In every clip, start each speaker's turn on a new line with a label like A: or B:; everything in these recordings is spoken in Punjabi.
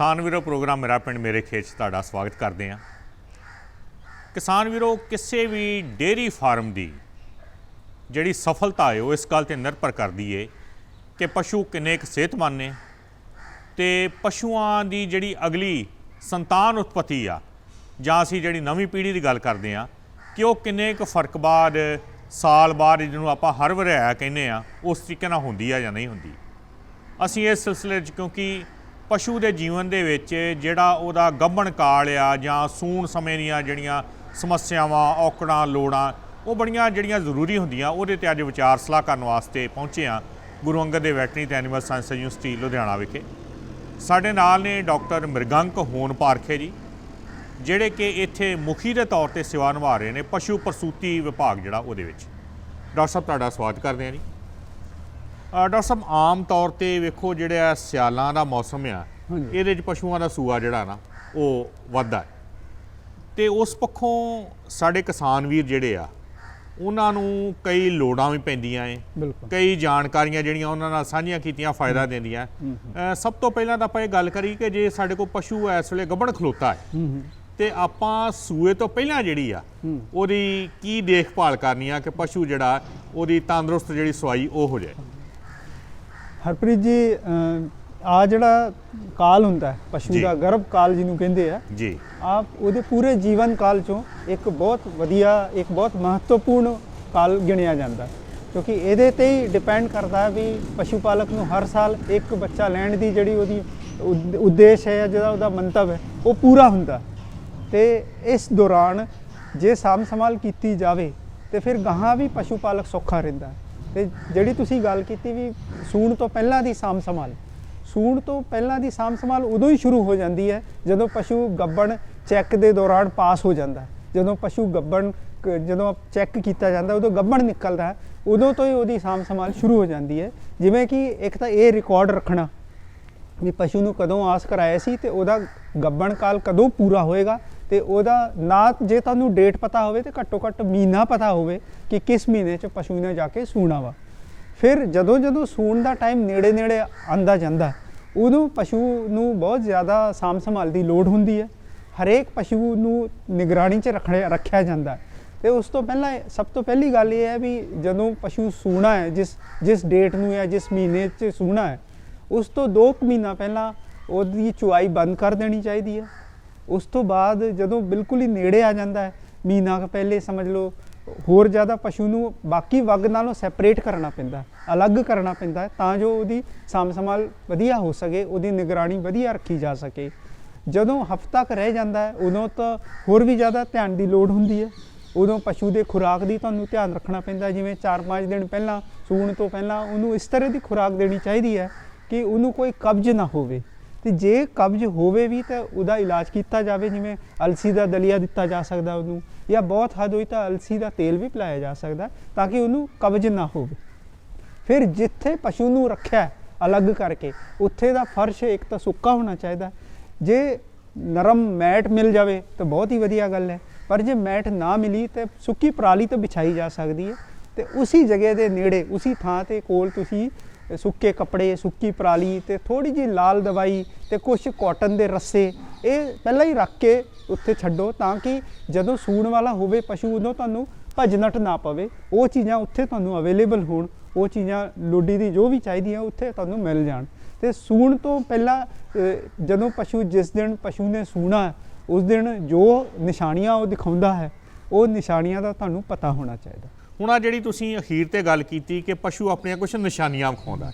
A: ਕਿਸਾਨ ਵੀਰੋ ਪ੍ਰੋਗਰਾਮ ਮੇਰਾ ਪਿੰਡ ਮੇਰੇ ਖੇਤ 'ਚ ਤੁਹਾਡਾ ਸਵਾਗਤ ਕਰਦੇ ਹਾਂ। ਕਿਸਾਨ ਵੀਰੋ, ਕਿਸੇ ਵੀ ਡੇਅਰੀ ਫਾਰਮ ਦੀ ਜਿਹੜੀ ਸਫਲਤਾ ਹੈ, ਉਹ ਇਸ ਗੱਲ ਤੇ ਨਿਰਭਰ ਕਰਦੀ ਏ ਕਿ ਪਸ਼ੂ ਕਿੰਨੇ ਕੁ ਸਿਹਤਮੰਦ ਨੇ ਤੇ ਪਸ਼ੂਆਂ ਦੀ ਜਿਹੜੀ ਅਗਲੀ ਸੰਤਾਨ ਉਤਪਤੀ ਆ, ਜਾਂ ਅਸੀਂ ਜਿਹੜੀ ਨਵੀਂ ਪੀੜ੍ਹੀ ਦੀ ਗੱਲ ਕਰਦੇ ਆ ਕਿ ਉਹ ਕਿੰਨੇ ਕੁ ਫ਼ਰਕ ਬਾਅਦ, ਸਾਲ ਬਾਅਦ ਜਿਹਨੂੰ ਆਪਾਂ ਹਰ ਵਰਿਆ ਕਹਿੰਦੇ ਆ ਉਸ ਤਰੀਕੇ ਨਾਲ ਹੁੰਦੀ ਆ ਜਾਂ ਨਹੀਂ ਹੁੰਦੀ। ਅਸੀਂ ਇਸ ਸਿਲਸਿਲੇ 'ਚ ਕਿਉਂਕਿ ਪਸ਼ੂ ਦੇ ਜੀਵਨ ਦੇ ਵਿੱਚ ਜਿਹੜਾ ਉਹਦਾ ਗੱਭਣ ਕਾਲ ਆ ਜਾਂ ਸੂਣ ਸਮੇਂ ਦੀਆਂ ਜਿਹੜੀਆਂ ਸਮੱਸਿਆਵਾਂ, ਔਕੜਾਂ, ਲੋੜਾਂ, ਉਹ ਬੜੀਆਂ ਜਿਹੜੀਆਂ ਜ਼ਰੂਰੀ ਹੁੰਦੀਆਂ, ਉਹਦੇ ਤੇ ਅੱਜ ਵਿਚਾਰ ਸਲਾਹ ਕਰਨ ਵਾਸਤੇ ਪਹੁੰਚੇ ਆ ਗੁਰੂ ਅੰਗਦ ਦੇ ਵੈਟਰਨਰੀ ਤੇ ਐਨੀਮਲ ਸਾਇੰਸ ਯੂਨੀਵਰਸਿਟੀ ਲੁਧਿਆਣਾ ਵਿਖੇ। ਸਾਡੇ ਨਾਲ ਨੇ ਡਾਕਟਰ ਮ੍ਰਿਗੰਕ ਹੋਣ ਪਾਰਖੇ ਜੀ, ਜਿਹੜੇ ਕਿ ਇੱਥੇ ਮੁਖੀ ਦੇ ਤੌਰ ਤੇ ਸੇਵਾ ਨਿਭਾ ਰਹੇ ਨੇ ਪਸ਼ੂ ਪ੍ਰਸੂਤੀ ਵਿਭਾਗ ਜਿਹੜਾ ਉਹਦੇ ਵਿੱਚ। ਡਾਕਟਰ ਸਾਹਿਬ, ਤੁਹਾਡਾ ਸਵਾਗਤ ਕਰਦੇ ਹਾਂ ਜੀ। ਡਾਕਟਰ ਸਾਹਿਬ ਆਮ ਤੌਰ ਤੇ ਵੇਖੋ ਜਿਹੜਾ ਸਿਆਲਾਂ ਦਾ ਮੌਸਮ ਆ। ਇਹਦੇ ਵਿੱਚ ਪਸ਼ੂਆਂ ਦਾ ਸੂਆ ਜਿਹੜਾ ਨਾ ਉਹ ਵੱਧਦਾ ਤੇ ਉਸ ਪੱਖੋਂ ਸਾਡੇ ਕਿਸਾਨ ਵੀਰ ਜਿਹੜੇ ਆ ਉਹਨਾਂ ਨੂੰ ਕਈ ਲੋੜਾਂ ਵੀ ਪੈਂਦੀਆਂ ਏ। ਕਈ ਜਾਣਕਾਰੀਆਂ ਜਿਹੜੀਆਂ ਉਹਨਾਂ ਨਾਲ ਸਾਂਝੀਆਂ ਕੀਤੀਆਂ ਫਾਇਦਾ ਦਿੰਦੀਆਂ। ਸਭ ਤੋਂ ਪਹਿਲਾਂ ਤਾਂ ਆਪਾਂ ਇਹ ਗੱਲ ਕਰੀ ਕਿ ਜੇ ਸਾਡੇ ਕੋਲ ਪਸ਼ੂ ਇਸ ਵੇਲੇ ਗੱਭਣ ਖਲੋਤਾ ਹੈ। ਤੇ ਆਪਾਂ ਸੂਏ ਤੋਂ ਪਹਿਲਾਂ ਜਿਹੜੀ ਆ। ਉਹਦੀ ਕੀ ਦੇਖਭਾਲ ਕਰਨੀ ਆ ਕਿ ਪਸ਼ੂ ਜਿਹੜਾ ਉਹਦੀ ਤੰਦਰੁਸਤ ਜਿਹੜੀ ਸਵਾਈ ਉਹ ਹੋ ਜਾਏ।
B: ਹਰਪ੍ਰੀਤ ਜੀ ਆ ਜਿਹੜਾ ਕਾਲ ਹੁੰਦਾ ਹੈ ਪਸ਼ੂ। ਦਾ ਗਰਭ ਕਾਲ ਜਿਹਨੂੰ ਕਹਿੰਦੇ ਆ
A: ਜੀ
B: ਆਪ ਉਹਦੇ ਪੂਰੇ ਜੀਵਨ ਕਾਲ ਚੋਂ ਇੱਕ ਬਹੁਤ ਵਧੀਆ ਇੱਕ ਬਹੁਤ ਮਹੱਤਵਪੂਰਨ ਕਾਲ ਗਿਣਿਆ ਜਾਂਦਾ। ਕਿਉਂਕਿ ਇਹਦੇ ਤੇ ਹੀ ਡਿਪੈਂਡ ਕਰਦਾ ਹੈ ਵੀ ਪਸ਼ੂ ਪਾਲਕ ਨੂੰ ਹਰ ਸਾਲ ਇੱਕ ਬੱਚਾ ਲੈਣ ਦੀ ਜਿਹੜੀ ਉਹਦੀ ਉਦ- ਉਦੇਸ਼ ਹੈ ਜਿਹੜਾ ਉਹਦਾ ਮੰਤਵ ਹੈ ਉਹ ਪੂਰਾ ਹੁੰਦਾ। ਤੇ ਇਸ ਦੌਰਾਨ ਜੇ ਸਾਂਭ ਸੰਭਾਲ ਕੀਤੀ ਜਾਵੇ ਤੇ ਫਿਰ ਗਾਹਾਂ ਵੀ ਪਸ਼ੂ ਪਾਲਕ ਸੌਖਾ ਰਹਿੰਦਾ ਹੈ। ਤੇ ਜਿਹੜੀ ਤੁਸੀਂ ਗੱਲ ਕੀਤੀ ਵੀ ਸੂਣ ਤੋਂ ਪਹਿਲਾਂ ਦੀ ਸਾਂਭ ਸੰਭਾਲ। ਸੂਣ ਤੋਂ ਪਹਿਲਾਂ ਦੀ ਸਾਂਭ ਸੰਭਾਲ ਉਦੋਂ ਹੀ ਸ਼ੁਰੂ ਹੋ ਜਾਂਦੀ ਹੈ, ਜਦੋਂ ਪਸ਼ੂ ਗੱਬਣ ਚੈੱਕ ਦੇ ਦੌਰਾਨ ਪਾਸ ਹੋ ਜਾਂਦਾ ਜਦੋਂ ਪਸ਼ੂ ਗੱਬਣ ਕ- ਜਦੋਂ ਚੈੱਕ ਕੀਤਾ ਜਾਂਦਾ, ਉਦੋਂ ਗੱਬਣ ਨਿਕਲਦਾ ਹੈ, ਉਦੋਂ ਤੋਂ ਹੀ ਉਹਦੀ ਸਾਂਭ ਸੰਭਾਲ ਸ਼ੁਰੂ ਹੋ ਜਾਂਦੀ ਹੈ। ਜਿਵੇਂ ਕਿ ਇੱਕ ਤਾਂ ਇਹ ਰਿਕਾਰਡ ਰੱਖਣਾ ਵੀ ਪਸ਼ੂ ਨੂੰ ਕਦੋਂ ਆਸ ਕਰਾਇਆ ਸੀ ਤੇ ਉਹਦਾ ਗੱਬਣ ਕਾਲ ਕਦੋਂ ਪੂਰਾ ਹੋਏਗਾ ਤੇ ਉਹਦਾ ਨਾ ਜੇ ਤੁਹਾਨੂੰ ਡੇਟ ਪਤਾ ਹੋਵੇ ਤੇ ਘੱਟੋ ਘੱਟ ਮਹੀਨਾ ਪਤਾ ਹੋਵੇ ਕਿ ਕਿਸ ਮਹੀਨੇ 'ਚ ਪਸ਼ੂ ਨੇ ਜਾ ਕੇ ਸੂਣਾ ਵਾ। ਫਿਰ ਜਦੋਂ ਜਦੋਂ ਸੂਣ ਦਾ ਟਾਈਮ ਨੇੜੇ ਨੇੜੇ ਆਂਦਾ ਜਾਂਦਾ, ਉਦੋਂ ਪਸ਼ੂ ਨੂੰ ਬਹੁਤ ਜ਼ਿਆਦਾ ਸਾਂਭ ਸੰਭਾਲ ਦੀ ਲੋੜ ਹੁੰਦੀ ਹੈ। ਹਰੇਕ ਪਸ਼ੂ ਨੂੰ ਨਿਗਰਾਨੀ 'ਚ ਰੱਖਣੇ ਰੱਖਿਆ ਜਾਂਦਾ ਹੈ। ਤੇ ਉਸ ਤੋਂ ਪਹਿਲਾਂ ਸਭ ਤੋਂ ਪਹਿਲੀ ਗੱਲ ਇਹ ਹੈ ਵੀ ਜਦੋਂ ਪਸ਼ੂ ਸੂਣਾ ਹੈ, ਜਿਸ ਜਿਸ ਡੇਟ ਨੂੰ ਜਾਂ ਜਿਸ ਮਹੀਨੇ 'ਚ ਸੂਣਾ ਹੈ, ਉਸ ਤੋਂ 2 ਮਹੀਨਾ ਪਹਿਲਾਂ ਉਹਦੀ ਚੁਆਈ ਬੰਦ ਕਰ ਦੇਣੀ ਚਾਹੀਦੀ ਹੈ। ਉਸ ਤੋਂ ਬਾਅਦ ਜਦੋਂ ਬਿਲਕੁਲ ਹੀ ਨੇੜੇ ਆ ਜਾਂਦਾ ਹੈ, ਮਹੀਨਾ ਕੁ ਪਹਿਲੇ ਸਮਝ ਲਓ, ਹੋਰ ਜ਼ਿਆਦਾ ਪਸ਼ੂ ਨੂੰ ਬਾਕੀ ਵਗ ਨਾਲੋਂ ਸੈਪਰੇਟ ਕਰਨਾ ਪੈਂਦਾ ਅਲੱਗ ਕਰਨਾ ਪੈਂਦਾ ਤਾਂ ਜੋ ਉਹਦੀ ਸਾਂਭ ਸੰਭਾਲ ਵਧੀਆ ਹੋ ਸਕੇ, ਉਹਦੀ ਨਿਗਰਾਨੀ ਵਧੀਆ ਰੱਖੀ ਜਾ ਸਕੇ। ਜਦੋਂ ਹਫ਼ਤਾ ਕੁ ਰਹਿ ਜਾਂਦਾ ਹੈ, ਉਦੋਂ ਤਾਂ ਹੋਰ ਵੀ ਜ਼ਿਆਦਾ ਧਿਆਨ ਦੀ ਲੋੜ ਹੁੰਦੀ ਹੈ। ਉਦੋਂ ਪਸ਼ੂ ਦੇ ਖੁਰਾਕ ਦੀ ਤੁਹਾਨੂੰ ਧਿਆਨ ਰੱਖਣਾ ਪੈਂਦਾ ਜਿਵੇਂ 4-5 ਦਿਨ ਪਹਿਲਾਂ, ਸੂਣ ਤੋਂ ਪਹਿਲਾਂ ਉਹਨੂੰ ਇਸ ਤਰ੍ਹਾਂ ਦੀ ਖੁਰਾਕ ਦੇਣੀ ਚਾਹੀਦੀ ਹੈ ਕਿ ਉਹਨੂੰ ਕੋਈ ਕਬਜ਼ ਨਾ ਹੋਵੇ। ਤੇ ਜੇ ਕਬਜ਼ ਹੋਵੇ ਵੀ ਤਾਂ ਉਹਦਾ ਇਲਾਜ ਕੀਤਾ ਜਾਵੇ, ਜਿਵੇਂ ਅਲਸੀ ਦਾ ਦਲੀਆ ਦਿੱਤਾ ਜਾ ਸਕਦਾ ਉਹਨੂੰ, ਜਾਂ ਬਹੁਤ ਹੱਦ ਹੋਈ ਤਾਂ ਅਲਸੀ ਦਾ ਤੇਲ ਵੀ ਪਿਲਾਇਆ ਜਾ ਸਕਦਾ, ਤਾਂ ਕਿ ਉਹਨੂੰ ਕਬਜ਼ ਨਾ ਹੋਵੇ। ਫਿਰ ਜਿੱਥੇ ਪਸ਼ੂ ਨੂੰ ਰੱਖਿਆ ਅਲੱਗ ਕਰਕੇ, ਉੱਥੇ ਦਾ ਫਰਸ਼ ਇੱਕ ਤਾਂ ਸੁੱਕਾ ਹੋਣਾ ਚਾਹੀਦਾ। ਜੇ ਨਰਮ ਮੈਟ ਮਿਲ ਜਾਵੇ ਤਾਂ ਬਹੁਤ ਹੀ ਵਧੀਆ ਗੱਲ ਹੈ, ਪਰ ਜੇ ਮੈਟ ਨਾ ਮਿਲੀ ਤੇ ਸੁੱਕੀ ਪਰਾਲੀ ਤਾਂ ਵਿਛਾਈ ਜਾ ਸਕਦੀ ਹੈ। ਤੇ ਉਸੇ ਜਗ੍ਹਾ ਦੇ ਨੇੜੇ, ਉਸੇ ਥਾਂ ਤੇ ਕੋਲ ਤੁਸੀਂ ਸੁੱਕੇ ਕੱਪੜੇ, ਸੁੱਕੀ ਪਰਾਲੀ ਤੇ ਥੋੜੀ ਜਿਹੀ ਲਾਲ ਦਵਾਈ ਤੇ ਕੁਝ ਕਾਟਨ ਦੇ ਰੱਸੇ, ਇਹ ਪਹਿਲਾਂ ਹੀ ਰੱਖ ਕੇ ਉੱਥੇ ਛੱਡੋ ਤਾਂ ਕਿ ਜਦੋਂ ਸੂਣ ਵਾਲਾ ਹੋਵੇ, ਪਸ਼ੂ ਉਦੋਂ ਤੁਹਾਨੂੰ ਭਜਨਟ ਨਾ ਪਵੇ। ਉਹ ਚੀਜ਼ਾਂ ਉੱਥੇ ਤੁਹਾਨੂੰ ਅਵੇਲੇਬਲ ਹੋਣ, ਉਹ ਚੀਜ਼ਾਂ ਲੋਡੀ ਦੀ ਜੋ ਵੀ ਚਾਹੀਦੀ ਆ ਉੱਥੇ ਤੁਹਾਨੂੰ ਮਿਲ ਜਾਣ। ਤੇ ਸੂਣ ਤੋਂ ਪਹਿਲਾਂ ਜਦੋਂ ਪਸ਼ੂ ਜਿਸ ਦਿਨ ਪਸ਼ੂ ਨੇ ਸੂਣਾ, ਉਸ ਦਿਨ ਜੋ ਨਿਸ਼ਾਨੀਆਂ ਉਹ ਦਿਖਾਉਂਦਾ ਹੈ, ਉਹ ਨਿਸ਼ਾਨੀਆਂ ਦਾ ਤੁਹਾਨੂੰ ਪਤਾ ਹੋਣਾ ਚਾਹੀਦਾ।
A: ਹੁਣ ਆ ਜਿਹੜੀ ਤੁਸੀਂ ਅਖੀਰ ਤੇ ਗੱਲ ਕੀਤੀ ਕਿ ਪਸ਼ੂ ਆਪਣੀਆਂ ਕੁਝ ਨਿਸ਼ਾਨੀਆਂ ਵਿਖਾਉਂਦਾ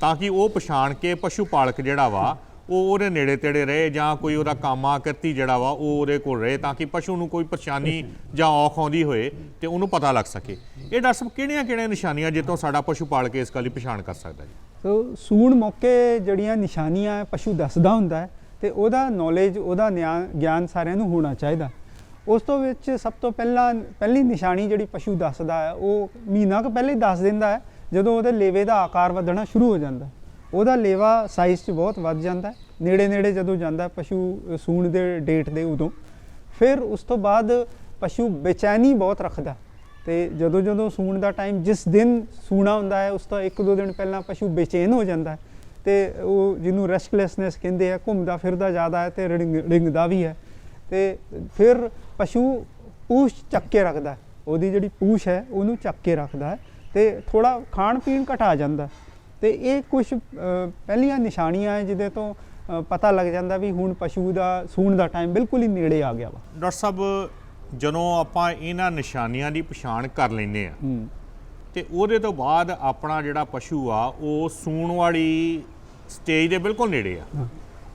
A: ਤਾਂ ਕਿ ਉਹ ਪਛਾਣ ਕੇ ਪਸ਼ੂ ਪਾਲਕ ਜਿਹੜਾ ਵਾ ਉਹ ਉਹਦੇ ਨੇੜੇ ਤੇੜੇ ਰਹੇ ਜਾਂ ਕੋਈ ਉਹਦਾ ਕਾਮਾ ਕਰਤੀ ਜਿਹੜਾ ਵਾ ਉਹ ਉਹਦੇ ਕੋਲ ਰਹੇ ਤਾਂ ਕਿ ਪਸ਼ੂ ਨੂੰ ਕੋਈ ਪਰੇਸ਼ਾਨੀ ਜਾਂ ਔਖ ਆਉਂਦੀ ਹੋਏ ਤੇ ਉਹਨੂੰ ਪਤਾ ਲੱਗ ਸਕੇ। ਇਹ ਡਾਕਟਰ ਸਾਹਿਬ ਕਿਹੜੀਆਂ ਕਿਹੜੀਆਂ ਨਿਸ਼ਾਨੀਆਂ ਜਿੱਤੋਂ ਸਾਡਾ ਪਸ਼ੂ ਪਾਲਕ ਇਸ ਗੱਲ ਦੀ ਪਛਾਣ ਕਰ ਸਕਦਾ ਜੀ?
B: ਸੋ ਸੂਣ ਮੌਕੇ ਜਿਹੜੀਆਂ ਨਿਸ਼ਾਨੀਆਂ ਪਸ਼ੂ ਦੱਸਦਾ ਹੁੰਦਾ ਹੈ ਤੇ ਉਹਦਾ ਨੌਲੇਜ ਉਹਦਾ ਗਿਆਨ ਸਾਰਿਆਂ ਨੂੰ ਹੋਣਾ ਚਾਹੀਦਾ। ਉਸ ਤੋਂ ਵਿੱਚ ਸਭ ਤੋਂ ਪਹਿਲਾਂ, ਪਹਿਲੀ ਨਿਸ਼ਾਨੀ ਜਿਹੜੀ ਪਸ਼ੂ ਦੱਸਦਾ ਹੈ, ਉਹ ਮਹੀਨਾ ਕੁ ਪਹਿਲੇ ਹੀ ਦੱਸ ਦਿੰਦਾ ਹੈ, ਜਦੋਂ ਉਹਦੇ ਲੇਵੇ ਦਾ ਆਕਾਰ ਵਧਣਾ ਸ਼ੁਰੂ ਹੋ ਜਾਂਦਾ ਉਹਦਾ ਲੇਵਾ ਸਾਈਜ਼ 'ਚ ਬਹੁਤ ਵੱਧ ਜਾਂਦਾ ਨੇੜੇ ਨੇੜੇ ਜਦੋਂ ਜਾਂਦਾ ਪਸ਼ੂ ਸੂਣ ਦੇ ਡੇਟ ਦੇ ਉਦੋਂ। ਫਿਰ ਉਸ ਤੋਂ ਬਾਅਦ ਪਸ਼ੂ ਬੇਚੈਨੀ ਬਹੁਤ ਰੱਖਦਾ ਤੇ ਜਦੋਂ ਜਦੋਂ ਸੂਣ ਦਾ ਟਾਈਮ ਜਿਸ ਦਿਨ ਸੂਣਾ ਹੁੰਦਾ ਹੈ, ਉਸ ਤੋਂ ਇੱਕ ਦੋ ਦਿਨ ਪਹਿਲਾਂ ਪਸ਼ੂ ਬੇਚੈਨ ਹੋ ਜਾਂਦਾ ਹੈ। ਤੇ ਉਹ ਜਿਹਨੂੰ ਰੈਸਟਲੈਸਨੈਸ ਕਹਿੰਦੇ ਆ ਘੁੰਮਦਾ ਫਿਰਦਾ ਜ਼ਿਆਦਾ ਹੈ ਤੇ ਰਿੰਗ ਰਿੰਗਦਾ ਵੀ ਹੈ। ਤੇ ਫਿਰ ਪਸ਼ੂ ਪੂਛ ਚੱਕ ਕੇ ਰੱਖਦਾ। ਉਹਦੀ ਜਿਹੜੀ ਪੂਛ ਹੈ ਉਹਨੂੰ ਚੱਕ ਕੇ ਰੱਖਦਾ ਤੇ ਥੋੜਾ ਖਾਣ ਪੀਣ ਘਟਾ ਜਾਂਦਾ। ਤੇ ਇਹ ਕੁਝ ਪਹਿਲੀਆਂ ਨਿਸ਼ਾਨੀਆਂ ਹੈ ਜਿਹਦੇ ਤੋਂ ਪਤਾ ਲੱਗ ਜਾਂਦਾ ਵੀ ਹੁਣ ਪਸ਼ੂ ਦਾ ਸੂਣ ਦਾ ਟਾਈਮ ਬਿਲਕੁਲ ਹੀ ਨੇੜੇ ਆ ਗਿਆ ਵਾ
A: ਡਾਕਟਰ ਸਾਹਿਬ ਜਦੋਂ ਆਪਾਂ ਇਹਨਾਂ ਨਿਸ਼ਾਨੀਆਂ ਦੀ ਪਛਾਣ ਕਰ ਲੈਂਦੇ ਆ
B: ਹੂੰ
A: ਤੇ ਉਹਦੇ ਤੋਂ ਬਾਅਦ ਆਪਣਾ ਜਿਹੜਾ ਪਸ਼ੂ ਆ ਉਹ ਸੂਣ ਵਾਲੀ ਸਟੇਜ ਦੇ ਬਿਲਕੁਲ ਨੇੜੇ ਆ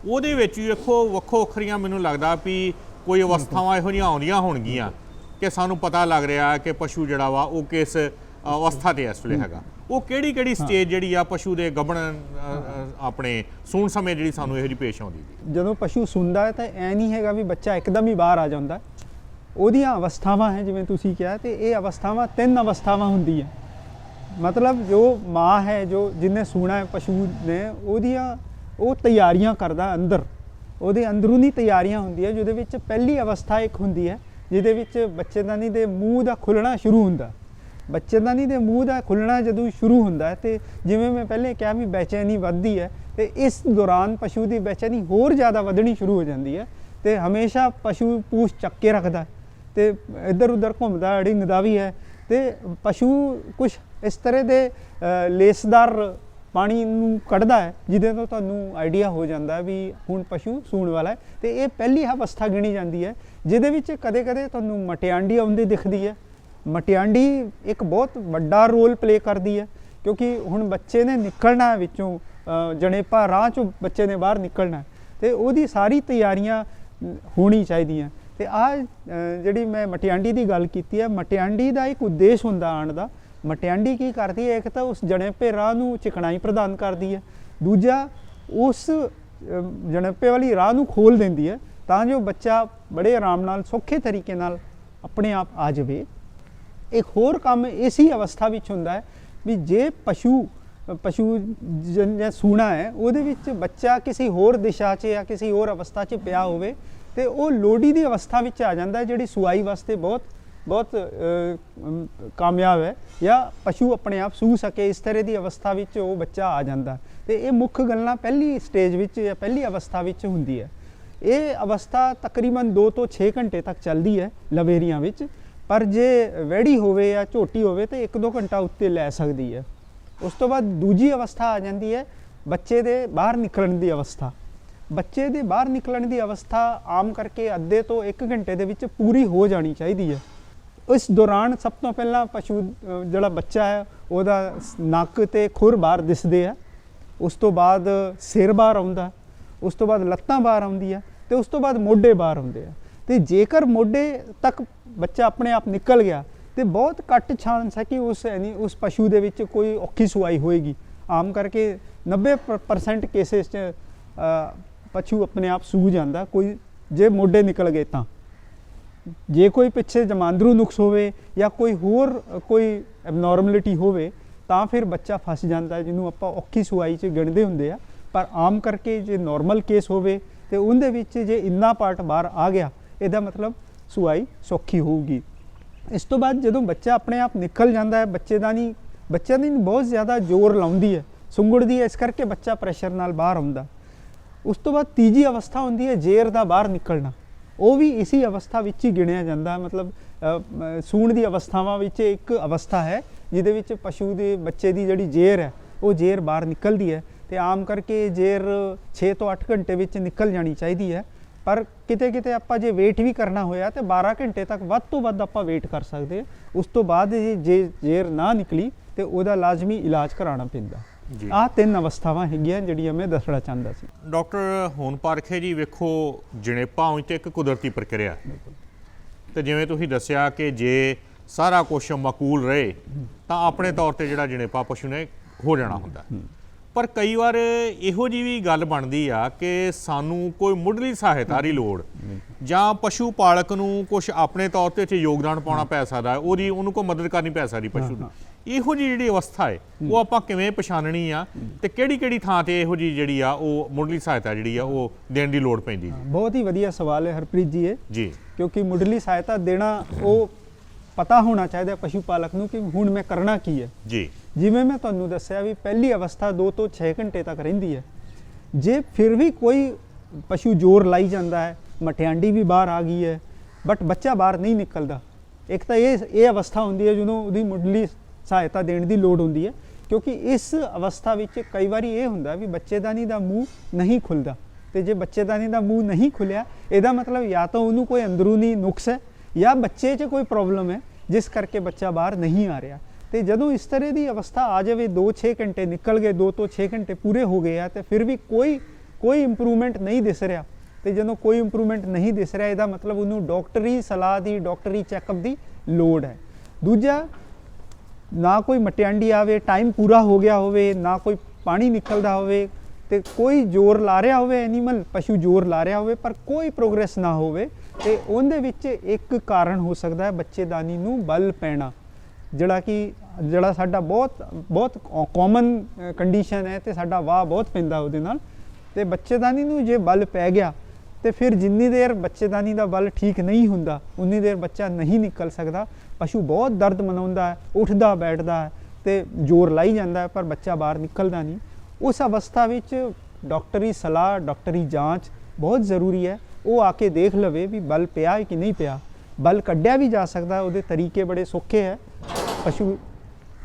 A: ਉਹਦੇ ਵਿੱਚ ਵੀ ਵੇਖੋ ਵੱਖੋ ਵੱਖਰੀਆਂ ਮੈਨੂੰ ਲੱਗਦਾ ਵੀ ਕੋਈ ਅਵਸਥਾਵਾਂ ਇਹੋ ਜਿਹੀਆਂ ਆਉਂਦੀਆਂ ਹੋਣਗੀਆਂ ਕਿ ਸਾਨੂੰ ਪਤਾ ਲੱਗ ਰਿਹਾ ਕਿ ਪਸ਼ੂ ਜਿਹੜਾ ਵਾ ਉਹ ਕਿਸ ਅਵਸਥਾ ਤੇ ਇਸ ਵੇਲੇ ਹੈਗਾ। ਉਹ ਕਿਹੜੀ ਕਿਹੜੀ ਸਟੇਜ ਜਿਹੜੀ ਆ ਪਸ਼ੂ ਦੇ ਅ, ਆਪਣੇ ਸੂਣ ਸਮੇਂ ਜਿਹੜੀ ਸਾਨੂੰ ਇਹੋ ਜਿਹੀ ਪੇਸ਼ ਆਉਂਦੀ ਜੀ
B: ਜਦੋਂ ਪਸ਼ੂ ਸੁੰਦਾ ਹੈ ਤਾਂ ਐ ਨਹੀਂ ਹੈਗਾ ਵੀ ਬੱਚਾ ਇੱਕਦਮ ਹੀ ਬਾਹਰ ਆ ਜਾਂਦਾ। ਉਹਦੀਆਂ ਅਵਸਥਾਵਾਂ ਹੈ ਜਿਵੇਂ ਤੁਸੀਂ ਕਿਹਾ ਤੇ ਇਹ ਅਵਸਥਾਵਾਂ ਤਿੰਨ ਅਵਸਥਾਵਾਂ ਹੁੰਦੀਆਂ। ਮਤਲਬ ਜੋ ਮਾਂ ਹੈ ਜੋ ਜਿਹਨੇ ਸੂਣਾ ਹੈ ਪਸ਼ੂ ਨੇ ਉਹਦੀਆਂ ਉਹ ਤਿਆਰੀਆਂ ਕਰਦਾ ਅੰਦਰ। ਉਹਦੇ ਅੰਦਰੂਨੀ ਤਿਆਰੀਆਂ ਹੁੰਦੀਆਂ ਜਿਹਦੇ ਵਿੱਚ ਪਹਿਲੀ ਅਵਸਥਾ ਇੱਕ ਹੁੰਦੀ ਹੈ, ਜਿਹਦੇ ਵਿੱਚ ਬੱਚੇਦਾਨੀ ਦੇ ਮੂੰਹ ਦਾ ਖੁੱਲਣਾ ਸ਼ੁਰੂ ਹੁੰਦਾ। ਬੱਚੇਦਾਨੀ ਦੇ ਮੂੰਹ ਦਾ ਖੁੱਲਣਾ ਜਦੋਂ ਸ਼ੁਰੂ ਹੁੰਦਾ ਹੈ ਤੇ ਜਿਵੇਂ ਮੈਂ ਪਹਿਲੇ ਕਿਹਾ ਵੀ ਬੇਚੈਨੀ ਵੱਧਦੀ ਹੈ, ਤੇ ਇਸ ਦੌਰਾਨ ਪਸ਼ੂ ਦੀ ਬੇਚੈਨੀ ਹੋਰ ਜ਼ਿਆਦਾ ਵਧਣੀ ਸ਼ੁਰੂ ਹੋ ਜਾਂਦੀ ਹੈ ਤੇ ਹਮੇਸ਼ਾ ਪਸ਼ੂ ਪੂਛ ਚੱਕ ਕੇ ਰੱਖਦਾ ਹੈ ਤੇ ਇੱਧਰ ਉੱਧਰ ਘੁੰਮਦਾ ਡਿੰਗਦਾ ਵੀ ਹੈ ਤੇ ਪਸ਼ੂ ਕੁਝ ਇਸ ਤਰ੍ਹਾਂ ਦੇ ਲੇਸਦਾਰ ਪਾਣੀ ਨੂੰ ਕੱਢਦਾ ਹੈ ਜਿਹਦੇ ਤੋਂ ਤੁਹਾਨੂੰ ਆਈਡੀਆ ਹੋ ਜਾਂਦਾ ਵੀ ਹੁਣ ਪਸ਼ੂ ਸੂਣ ਵਾਲਾ ਹੈ ਤੇ ਇਹ ਪਹਿਲੀ ਅਵਸਥਾ ਗਿਣੀ ਜਾਂਦੀ ਹੈ ਜਿਹਦੇ ਵਿੱਚ ਕਦੇ-ਕਦੇ ਤੁਹਾਨੂੰ ਮਟਿਆਂਡੀ ਆਉਂਦੀ ਦਿਖਦੀ ਹੈ। ਮਟਿਆਂਡੀ ਇੱਕ ਬਹੁਤ ਵੱਡਾ ਰੋਲ ਪਲੇ ਕਰਦੀ ਹੈ ਕਿਉਂਕਿ ਹੁਣ ਬੱਚੇ ਨੇ ਨਿਕਲਣਾ ਵਿੱਚੋਂ ਅ, ਜਣੇਪਾ ਰਾਹ ਚੋਂ ਬੱਚੇ ਨੇ ਬਾਹਰ ਨਿਕਲਣਾ ਹੈ ਤੇ ਉਹਦੀ ਸਾਰੀ ਤਿਆਰੀਆਂ ਹੋਣੀ ਚਾਹੀਦੀਆਂ। ਤੇ ਆ ਜਿਹੜੀ ਮੈਂ ਮਟਿਆਂਡੀ ਦੀ ਗੱਲ ਕੀਤੀ ਹੈ ਮਟਿਆਂਡੀ ਦਾ ਇੱਕ ਉਦੇਸ਼ ਹੁੰਦਾ ਆਣ ਦਾ ਮਟਿਆਂਡੀ ਕੀ ਕਰਦੀ ਹੈ? ਇੱਕ ਤਾਂ ਉਸ ਜਣੇਪੇ ਰਾਹ ਨੂੰ ਚਿਕਣਾਈ ਪ੍ਰਦਾਨ ਕਰਦੀ ਹੈ। ਦੂਜਾ ਉਸ ਜਣੇਪੇ ਵਾਲੀ ਰਾਹ ਨੂੰ ਖੋਲ ਦਿੰਦੀ ਹੈ ਤਾਂ ਜੋ ਬੱਚਾ ਬੜੇ ਆਰਾਮ ਨਾਲ, ਸੌਖੇ ਤਰੀਕੇ ਨਾਲ ਆਪਣੇ ਆਪ ਆ ਜਾਵੇ। ਇੱਕ ਹੋਰ ਕੰਮ ਇਸੀ ਅਵਸਥਾ ਵਿੱਚ ਹੁੰਦਾ ਹੈ ਵੀ ਜੇ ਪਸ਼ੂ ਪਸ਼ੂ ਜਾਂ ਸੂਣਾ ਹੈ, ਉਹਦੇ ਵਿੱਚ ਬੱਚਾ ਕਿਸੇ ਹੋਰ ਦਿਸ਼ਾ 'ਚ ਜਾਂ ਕਿਸੇ ਹੋਰ ਅਵਸਥਾ 'ਚ ਪਿਆ ਹੋਵੇ ਤੇ ਉਹ ਲੋੜੀ ਦੀ ਅਵਸਥਾ ਵਿੱਚ ਆ ਜਾਂਦਾ ਜਿਹੜੀ ਸੁਆਈ ਵਾਸਤੇ ਬਹੁਤ ਬਹੁਤ ਕਾਮਯਾਬ ਹੈ। ਜਾਂ ਪਸ਼ੂ ਆਪਣੇ ਆਪ ਸੂ ਸਕੇ, ਇਸ ਤਰ੍ਹਾਂ ਦੀ ਅਵਸਥਾ ਵਿੱਚ ਉਹ ਬੱਚਾ ਆ ਜਾਂਦਾ। ਤੇ ਇਹ ਮੁੱਖ ਗੱਲਾਂ ਪਹਿਲੀ ਸਟੇਜ ਵਿੱਚ ਜਾਂ ਪਹਿਲੀ ਅਵਸਥਾ ਵਿੱਚ ਹੁੰਦੀ ਹੈ। ਇਹ ਅਵਸਥਾ ਤਕਰੀਬਨ 2 ਤੋਂ 6 ਘੰਟੇ ਤੱਕ ਚੱਲਦੀ ਹੈ ਲਵੇਰੀਆਂ ਵਿੱਚ। ਪਰ ਜੇ ਵੈੜੀ ਹੋਵੇ ਜਾਂ ਝੋਟੀ ਹੋਵੇ ਤਾਂ 1-2 ਘੰਟਾ ਉੱਤੇ ਲੈ ਸਕਦੀ ਹੈ। ਉਸ ਤੋਂ ਬਾਅਦ ਦੂਜੀ ਅਵਸਥਾ ਆ ਜਾਂਦੀ ਹੈ ਬੱਚੇ ਦੇ ਬਾਹਰ ਨਿਕਲਣ ਦੀ ਅਵਸਥਾ। ਬੱਚੇ ਦੇ ਬਾਹਰ ਨਿਕਲਣ ਦੀ ਅਵਸਥਾ ਆਮ ਕਰਕੇ ਅੱਧੇ ਤੋਂ 1 ਘੰਟੇ ਦੇ ਵਿੱਚ ਪੂਰੀ ਹੋ ਜਾਣੀ ਚਾਹੀਦੀ ਹੈ। ਇਸ ਦੌਰਾਨ ਸਭ ਤੋਂ ਪਹਿਲਾਂ ਪਸ਼ੂ ਜਿਹੜਾ ਬੱਚਾ ਹੈ, ਉਹਦਾ ਨੱਕ ਤੇ ਖੁਰ ਬਾਹਰ ਦਿਸਦੇ ਆ। ਉਸ ਤੋਂ ਬਾਅਦ ਸਿਰ ਬਾਹਰ ਆਉਂਦਾ, ਉਸ ਤੋਂ ਬਾਅਦ ਲੱਤਾਂ ਬਾਹਰ ਆਉਂਦੀਆਂ ਤੇ ਉਸ ਤੋਂ ਬਾਅਦ ਮੋਢੇ ਬਾਹਰ ਆਉਂਦੇ ਆ। ਤੇ ਜੇਕਰ ਮੋਢੇ ਤੱਕ ਬੱਚਾ ਆਪਣੇ ਆਪ ਨਿਕਲ ਗਿਆ, ਤੇ ਬਹੁਤ ਘੱਟ ਚਾਂਸ ਹੈ ਕਿ ਉਸ, ਯਾਨੀ ਉਸ ਪਸ਼ੂ ਦੇ ਵਿੱਚ ਕੋਈ ਔਖੀ ਸੁਆਈ ਹੋਏਗੀ। ਆਮ ਕਰਕੇ 90% ਕੇਸਿਸ 'ਚ ਪਸ਼ੂ ਆਪਣੇ ਆਪ ਸੂ ਜਾਂਦਾ। ਕੋਈ, ਜੇ ਮੋਢੇ ਨਿਕਲ ਗਏ ਤਾਂ। ਜੇ ਕੋਈ ਪਿੱਛੇ ਜਮਾਂਦਰੂ ਨੁਕਸ ਹੋਵੇ ਜਾਂ ਕੋਈ ਹੋਰ, ਕੋਈ ਐਬਨੋਰਮਲਿਟੀ ਹੋਵੇ, ਤਾਂ ਫਿਰ ਬੱਚਾ ਫਸ ਜਾਂਦਾ ਜਿਹਨੂੰ ਆਪਾਂ ਔਖੀ ਸੁਆਈ 'ਚ ਗਿਣਦੇ ਹੁੰਦੇ ਆ। ਪਰ ਆਮ ਕਰਕੇ ਜੇ ਨਾਰਮਲ ਕੇਸ ਹੋਵੇ ਤੇ ਉਹਦੇ ਵਿੱਚ ਜੇ ਇੰਨਾ ਪਾਰਟ ਬਾਹਰ ਆ ਗਿਆ, ਇਹਦਾ ਮਤਲਬ ਸੁਆਈ ਸੌਖੀ ਹੋਊਗੀ। ਇਸ ਤੋਂ ਬਾਅਦ ਜਦੋਂ ਬੱਚਾ ਆਪਣੇ ਆਪ ਨਿਕਲ ਜਾਂਦਾ ਹੈ, ਬੱਚੇ ਦਾ ਨਹੀਂ, ਬੱਚਿਆਂ ਦੀ ਬਹੁਤ ਜ਼ਿਆਦਾ ਜ਼ੋਰ ਲਾਉਂਦੀ ਹੈ, ਸੁੰਗੜਦੀ ਹੈ, ਇਸ ਕਰਕੇ ਬੱਚਾ ਪ੍ਰੈਸ਼ਰ ਨਾਲ ਬਾਹਰ ਆਉਂਦਾ। ਉਸ ਤੋਂ ਬਾਅਦ ਤੀਜੀ ਅਵਸਥਾ ਹੁੰਦੀ ਹੈ ਜ਼ੇਰ ਦਾ ਬਾਹਰ ਨਿਕਲਣਾ। ਉਹ ਵੀ ਇਸੀ ਅਵਸਥਾ ਵਿੱਚ ਹੀ ਗਿਣਿਆ ਜਾਂਦਾ। ਮਤਲਬ ਸੂਣ ਦੀ ਅਵਸਥਾਵਾਂ ਵਿੱਚ ਇੱਕ ਅਵਸਥਾ ਹੈ, ਜਿਹਦੇ ਵਿੱਚ ਪਸ਼ੂ ਦੇ ਬੱਚੇ ਦੀ ਜਿਹੜੀ ਜ਼ੇਰ ਹੈ, ਉਹ ਜ਼ੇਰ ਬਾਹਰ ਨਿਕਲਦੀ ਹੈ ਤੇ ਆਮ ਕਰਕੇ ਜ਼ੇਰ 6 ਤੋਂ 8 ਘੰਟੇ ਵਿੱਚ ਨਿਕਲ ਜਾਣੀ ਚਾਹੀਦੀ ਹੈ। ਪਰ ਕਿਤੇ ਕਿਤੇ ਆਪਾਂ ਜੇ ਵੇਟ ਵੀ ਕਰਨਾ ਹੋਇਆ ਤੇ 12 ਘੰਟੇ ਤੱਕ ਵੱਧ ਤੋਂ ਵੱਧ ਆਪਾਂ ਵੇਟ ਕਰ ਸਕਦੇ ਉਸ ਤੋਂ ਬਾਅਦ ਜੇ ਜੇ ਜ਼ੇਰ ਨਾ ਨਿਕਲੀ ਤੇ ਉਹਦਾ ਲਾਜ਼ਮੀ ਇਲਾਜ ਕਰਾਉਣਾ ਪੈਂਦਾ।
A: ਜੀ।
B: ਆਹ ਤਿੰਨ ਅਵਸਥਾਵਾਂ ਹੈਗੀਆਂ ਜਿਹੜੀਆਂ ਮੈਂ ਦੱਸਣਾ ਚਾਹੁੰਦਾ ਸੀ।
A: ਡਾਕਟਰ ਹੁਣ ਪਰਖੇ ਜੀ ਵੇਖੋ ਜਣੇਪਾ ਹੋਈ ਤੇ ਇੱਕ ਕੁਦਰਤੀ ਪ੍ਰਕਿਰਿਆ। ਤੇ ਜਿਵੇਂ ਤੁਸੀਂ ਦੱਸਿਆ ਕਿ ਜੇ ਸਾਰਾ ਕੁਝ ਮਾਕੂਲ ਰਹੇ ਤਾਂ ਆਪਣੇ ਤੌਰ ਤੇ ਜਿਹੜਾ ਜਣੇਪਾ ਪਸ਼ੂ ਨੇ ਹੋ ਜਾਣਾ ਹੁੰਦਾ। ਪਰ ਕਈ ਵਾਰ ਇਹੋ ਜੀ ਵੀ ਗੱਲ ਬਣਦੀ ਆ ਕਿ ਸਾਨੂੰ ਕੋਈ ਮੁੱਢਲੀ ਸਹਾਇਤਾ ਦੀ ਲੋੜ ਜਾਂ ਪਸ਼ੂ ਪਾਲਕ ਨੂੰ ਕੁਝ ਆਪਣੇ ਤੌਰ ਤੇ ਚ ਯੋਗਦਾਨ ਪਾਉਣਾ ਪੈ ਸਕਦਾ ਹੈ ਉਹਦੀ ਉਹਨੂੰ ਕੋਈ ਮਦਦ ਕਰਨੀ ਪੈ ਸਕਦੀ ਪਸ਼ੂ ਦੀ। ਇਹੋ ਜੀ ਜਿਹੜੀ ਅਵਸਥਾ ਹੈ ਉਹ ਆਪਾਂ ਕਿਵੇਂ ਪਛਾਣਨੀ ਆ ਤੇ ਕਿਹੜੀ ਕਿਹੜੀ ਥਾਂ ਤੇ ਇਹੋ ਜੀ ਜਿਹੜੀ ਆ ਉਹ ਮੁੱਢਲੀ ਸਹਾਇਤਾ ਜਿਹੜੀ ਆ ਉਹ ਦੇਣ ਦੀ ਲੋੜ ਪੈਂਦੀ? ਜੀ
B: ਬਹੁਤ ਹੀ ਵਧੀਆ ਸਵਾਲ ਹੈ ਹਰਪ੍ਰੀਤ ਜੀ ਇਹ।
A: ਜੀ।
B: ਕਿਉਂਕਿ ਮੁੱਢਲੀ ਸਹਾਇਤਾ ਦੇਣਾ ਉਹ ਪਤਾ ਹੋਣਾ ਚਾਹੀਦਾ ਪਸ਼ੂ ਪਾਲਕ ਨੂੰ ਕਿ ਹੁਣ ਮੈਂ ਕਰਨਾ ਕੀ ਹੈ।
A: ਜੀ।
B: ਜਿਵੇਂ ਮੈਂ ਤੁਹਾਨੂੰ ਦੱਸਿਆ ਵੀ ਪਹਿਲੀ ਅਵਸਥਾ 2 ਤੋਂ 6 ਘੰਟੇ ਤੱਕ ਰਹਿੰਦੀ ਹੈ। ਜੇ ਫਿਰ ਵੀ ਕੋਈ ਪਸ਼ੂ ਜ਼ੋਰ ਲਾਈ ਜਾਂਦਾ ਹੈ ਮਟਿਆਂਡੀ ਵੀ ਬਾਹਰ ਆ ਗਈ ਹੈ ਬਟ ਬੱਚਾ ਬਾਹਰ ਨਹੀਂ ਨਿਕਲਦਾ। ਇੱਕ ਤਾਂ ਇਹ ਇਹ ਅਵਸਥਾ ਹੁੰਦੀ ਹੈ ਜਦੋਂ ਉਹਦੀ ਮੁੱਢਲੀ ਸਹਾਇਤਾ ਦੇਣ ਦੀ ਲੋੜ ਹੁੰਦੀ ਹੈ ਕਿਉਂਕਿ ਇਸ ਅਵਸਥਾ ਵਿੱਚ ਕਈ ਵਾਰੀ ਇਹ ਹੁੰਦਾ ਵੀ ਬੱਚੇਦਾਨੀ ਦਾ ਮੂੰਹ ਨਹੀਂ ਖੁੱਲਦਾ। ਤੇ ਜੇ ਬੱਚੇਦਾਨੀ ਦਾ ਮੂੰਹ ਨਹੀਂ ਖੁੱਲਿਆ ਇਹਦਾ ਮਤਲਬ ਜਾਂ ਤਾਂ ਉਹਨੂੰ ਕੋਈ ਅੰਦਰੂਨੀ ਨੁਕਸ ਹੈ ਜਾਂ ਬੱਚੇ 'ਚ ਕੋਈ ਪ੍ਰੋਬਲਮ ਹੈ ਜਿਸ ਕਰਕੇ ਬੱਚਾ ਬਾਹਰ ਨਹੀਂ ਆ ਰਿਹਾ। ਤੇ ਜਦੋਂ ਇਸ ਤਰ੍ਹਾਂ ਦੀ ਅਵਸਥਾ ਆ ਜਾਵੇ 2-6 ਘੰਟੇ ਨਿਕਲ ਗਏ 2 ਤੋਂ 6 ਘੰਟੇ ਪੂਰੇ ਹੋ ਗਏ ਆ, ਤੇ ਫਿਰ ਵੀ ਕੋਈ ਕੋਈ ਇੰਪਰੂਵਮੈਂਟ ਨਹੀਂ ਦਿਸ ਰਿਹਾ। ਤੇ ਜਦੋਂ ਕੋਈ ਇੰਪਰੂਵਮੈਂਟ ਨਹੀਂ ਦਿਸ ਰਿਹਾ, ਇਹਦਾ ਮਤਲਬ ਉਹਨੂੰ ਡਾਕਟਰੀ ਸਲਾਹ ਦੀ, ਡਾਕਟਰੀ ਚੈੱਕਅਪ ਦੀ ਲੋੜ ਹੈ। ਦੂਜਾ, ਨਾ ਕੋਈ ਮਟਿਆਂਡੀ ਆਵੇ ਟਾਈਮ ਪੂਰਾ ਹੋ ਗਿਆ ਹੋਵੇ, ਨਾ ਕੋਈ ਪਾਣੀ ਨਿਕਲਦਾ ਹੋਵੇ, ਤੇ ਕੋਈ ਜ਼ੋਰ ਲਾ ਰਿਹਾ ਹੋਵੇ ਐਨੀਮਲ ਪਸ਼ੂ ਜ਼ੋਰ ਲਾ ਰਿਹਾ ਹੋਵੇ, ਪਰ ਕੋਈ ਪ੍ਰੋਗਰੈਸ ਨਾ ਹੋਵੇ ਤੇ ਉਹਦੇ ਵਿੱਚ ਇੱਕ ਕਾਰਨ ਹੋ ਸਕਦਾ ਹੈ ਬੱਚੇਦਾਨੀ ਨੂੰ ਬਲ ਪੈਣਾ, ਜਿਹੜਾ ਕਿ, ਜਿਹੜਾ ਸਾਡਾ ਬਹੁਤ ਬਹੁਤ ਕਾਮਨ ਕੰਡੀਸ਼ਨ ਹੈ ਤੇ ਸਾਡਾ ਵਾਹ ਬਹੁਤ ਪੈਂਦਾ ਉਹਦੇ ਨਾਲ। ਤੇ ਬੱਚੇਦਾਨੀ ਨੂੰ ਜੇ ਬਲ ਪੈ ਗਿਆ, ਤੇ ਫਿਰ ਜਿੰਨੀ ਦੇਰ ਬੱਚੇਦਾਨੀ ਦਾ ਬਲ ਠੀਕ ਨਹੀਂ ਹੁੰਦਾ, ਉਨੀ ਦੇਰ ਬੱਚਾ ਨਹੀਂ ਨਿਕਲ ਸਕਦਾ। ਪਸ਼ੂ ਬਹੁਤ ਦਰਦ ਮਨਾਉਂਦਾ ਹੈ, ਉੱਠਦਾ, ਬੈਠਦਾ ਹੈ ਤੇ ਜ਼ੋਰ ਲਾਈ ਜਾਂਦਾ ਹੈ, ਪਰ ਬੱਚਾ ਬਾਹਰ ਨਿਕਲਦਾ ਨਹੀਂ। ਉਸ ਅਵਸਥਾ ਵਿੱਚ ਡਾਕਟਰੀ ਸਲਾਹ, ਡਾਕਟਰੀ ਜਾਂਚ ਬਹੁਤ ਜ਼ਰੂਰੀ ਹੈ। ਉਹ ਆ ਕੇ ਦੇਖ ਲਵੇ ਵੀ ਬਲ ਪਿਆ ਹੈ ਕਿ ਨਹੀਂ ਪਿਆ। ਬਲ ਕੱਢਿਆ ਵੀ ਜਾ ਸਕਦਾ ਉਹਦੇ ਤਰੀਕੇ ਬੜੇ ਸੌਖੇ ਹੈ। ਪਸ਼ੂ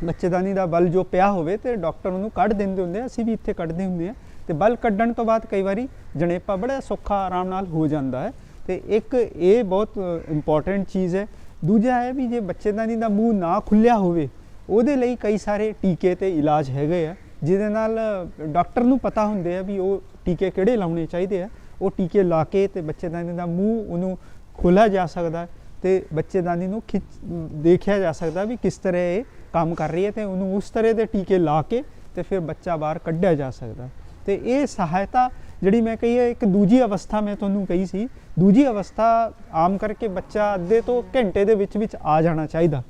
B: ਬੱਚੇਦਾਨੀ ਦਾ ਬਲ ਜੋ ਪਿਆ ਹੋਵੇ ਤੇ ਡਾਕਟਰ ਉਹਨੂੰ ਕੱਢ ਦਿੰਦੇ ਹੁੰਦੇ ਆ, ਅਸੀਂ ਵੀ ਇੱਥੇ ਕੱਢਦੇ ਹੁੰਦੇ ਆ। ਤੇ ਬਲ ਕੱਢਣ ਤੋਂ ਬਾਅਦ ਕਈ ਵਾਰੀ ਜਣੇਪਾ ਬੜਾ ਸੌਖਾ ਆਰਾਮ ਨਾਲ ਹੋ ਜਾਂਦਾ ਹੈ। ਤੇ ਇੱਕ ਇਹ ਬਹੁਤ ਇੰਪੋਰਟੈਂਟ ਚੀਜ਼ ਹੈ। ਦੂਜਾ ਹੈ ਵੀ ਜੇ ਬੱਚੇਦਾਨੀ ਦਾ ਮੂੰਹ ਨਾ ਖੁੱਲਿਆ ਹੋਵੇ, ਉਹਦੇ ਲਈ ਕਈ ਸਾਰੇ ਟੀਕੇ ਤੇ ਇਲਾਜ ਹੈਗੇ ਆ, ਜਿਹਦੇ ਨਾਲ ਡਾਕਟਰ ਨੂੰ ਪਤਾ ਹੁੰਦੇ ਆ ਵੀ ਉਹ ਟੀਕੇ ਕਿਹੜੇ ਲਾਉਣੇ ਚਾਹੀਦੇ ਆ। ਉਹ ਟੀਕੇ ਲਾ ਕੇ ਤੇ ਬੱਚੇਦਾਨੀ ਦਾ ਮੂੰਹ ਉਹਨੂੰ ਖੋਲ੍ਹਿਆ ਜਾ ਸਕਦਾ ਹੈ ਤੇ ਬੱਚੇਦਾਨੀ ਨੂੰ ਖਿੱਚ, ਦੇਖਿਆ ਜਾ ਸਕਦਾ ਵੀ ਕਿਸ ਤਰ੍ਹਾਂ ਇਹ ਕੰਮ ਕਰ ਰਹੀ ਹੈ ਤੇ ਉਹਨੂੰ ਉਸ ਤਰ੍ਹਾਂ ਦੇ ਟੀਕੇ ਲਾ ਕੇ ਤੇ ਫਿਰ ਬੱਚਾ ਬਾਹਰ ਕੱਢਿਆ ਜਾ ਸਕਦਾ। ਤੇ ਇਹ ਸਹਾਇਤਾ ਜਿਹੜੀ ਮੈਂ ਕਹੀ ਹੈ, ਇੱਕ ਦੂਜੀ ਅਵਸਥਾ ਮੈਂ ਤੁਹਾਨੂੰ ਕਹੀ ਸੀ, ਦੂਜੀ ਅਵਸਥਾ ਆਮ ਕਰਕੇ ਬੱਚਾ ਅੱਧੇ ਤੋਂ ਘੰਟੇ ਦੇ ਵਿੱਚ ਵਿੱਚ ਆ ਜਾਣਾ ਚਾਹੀਦਾ।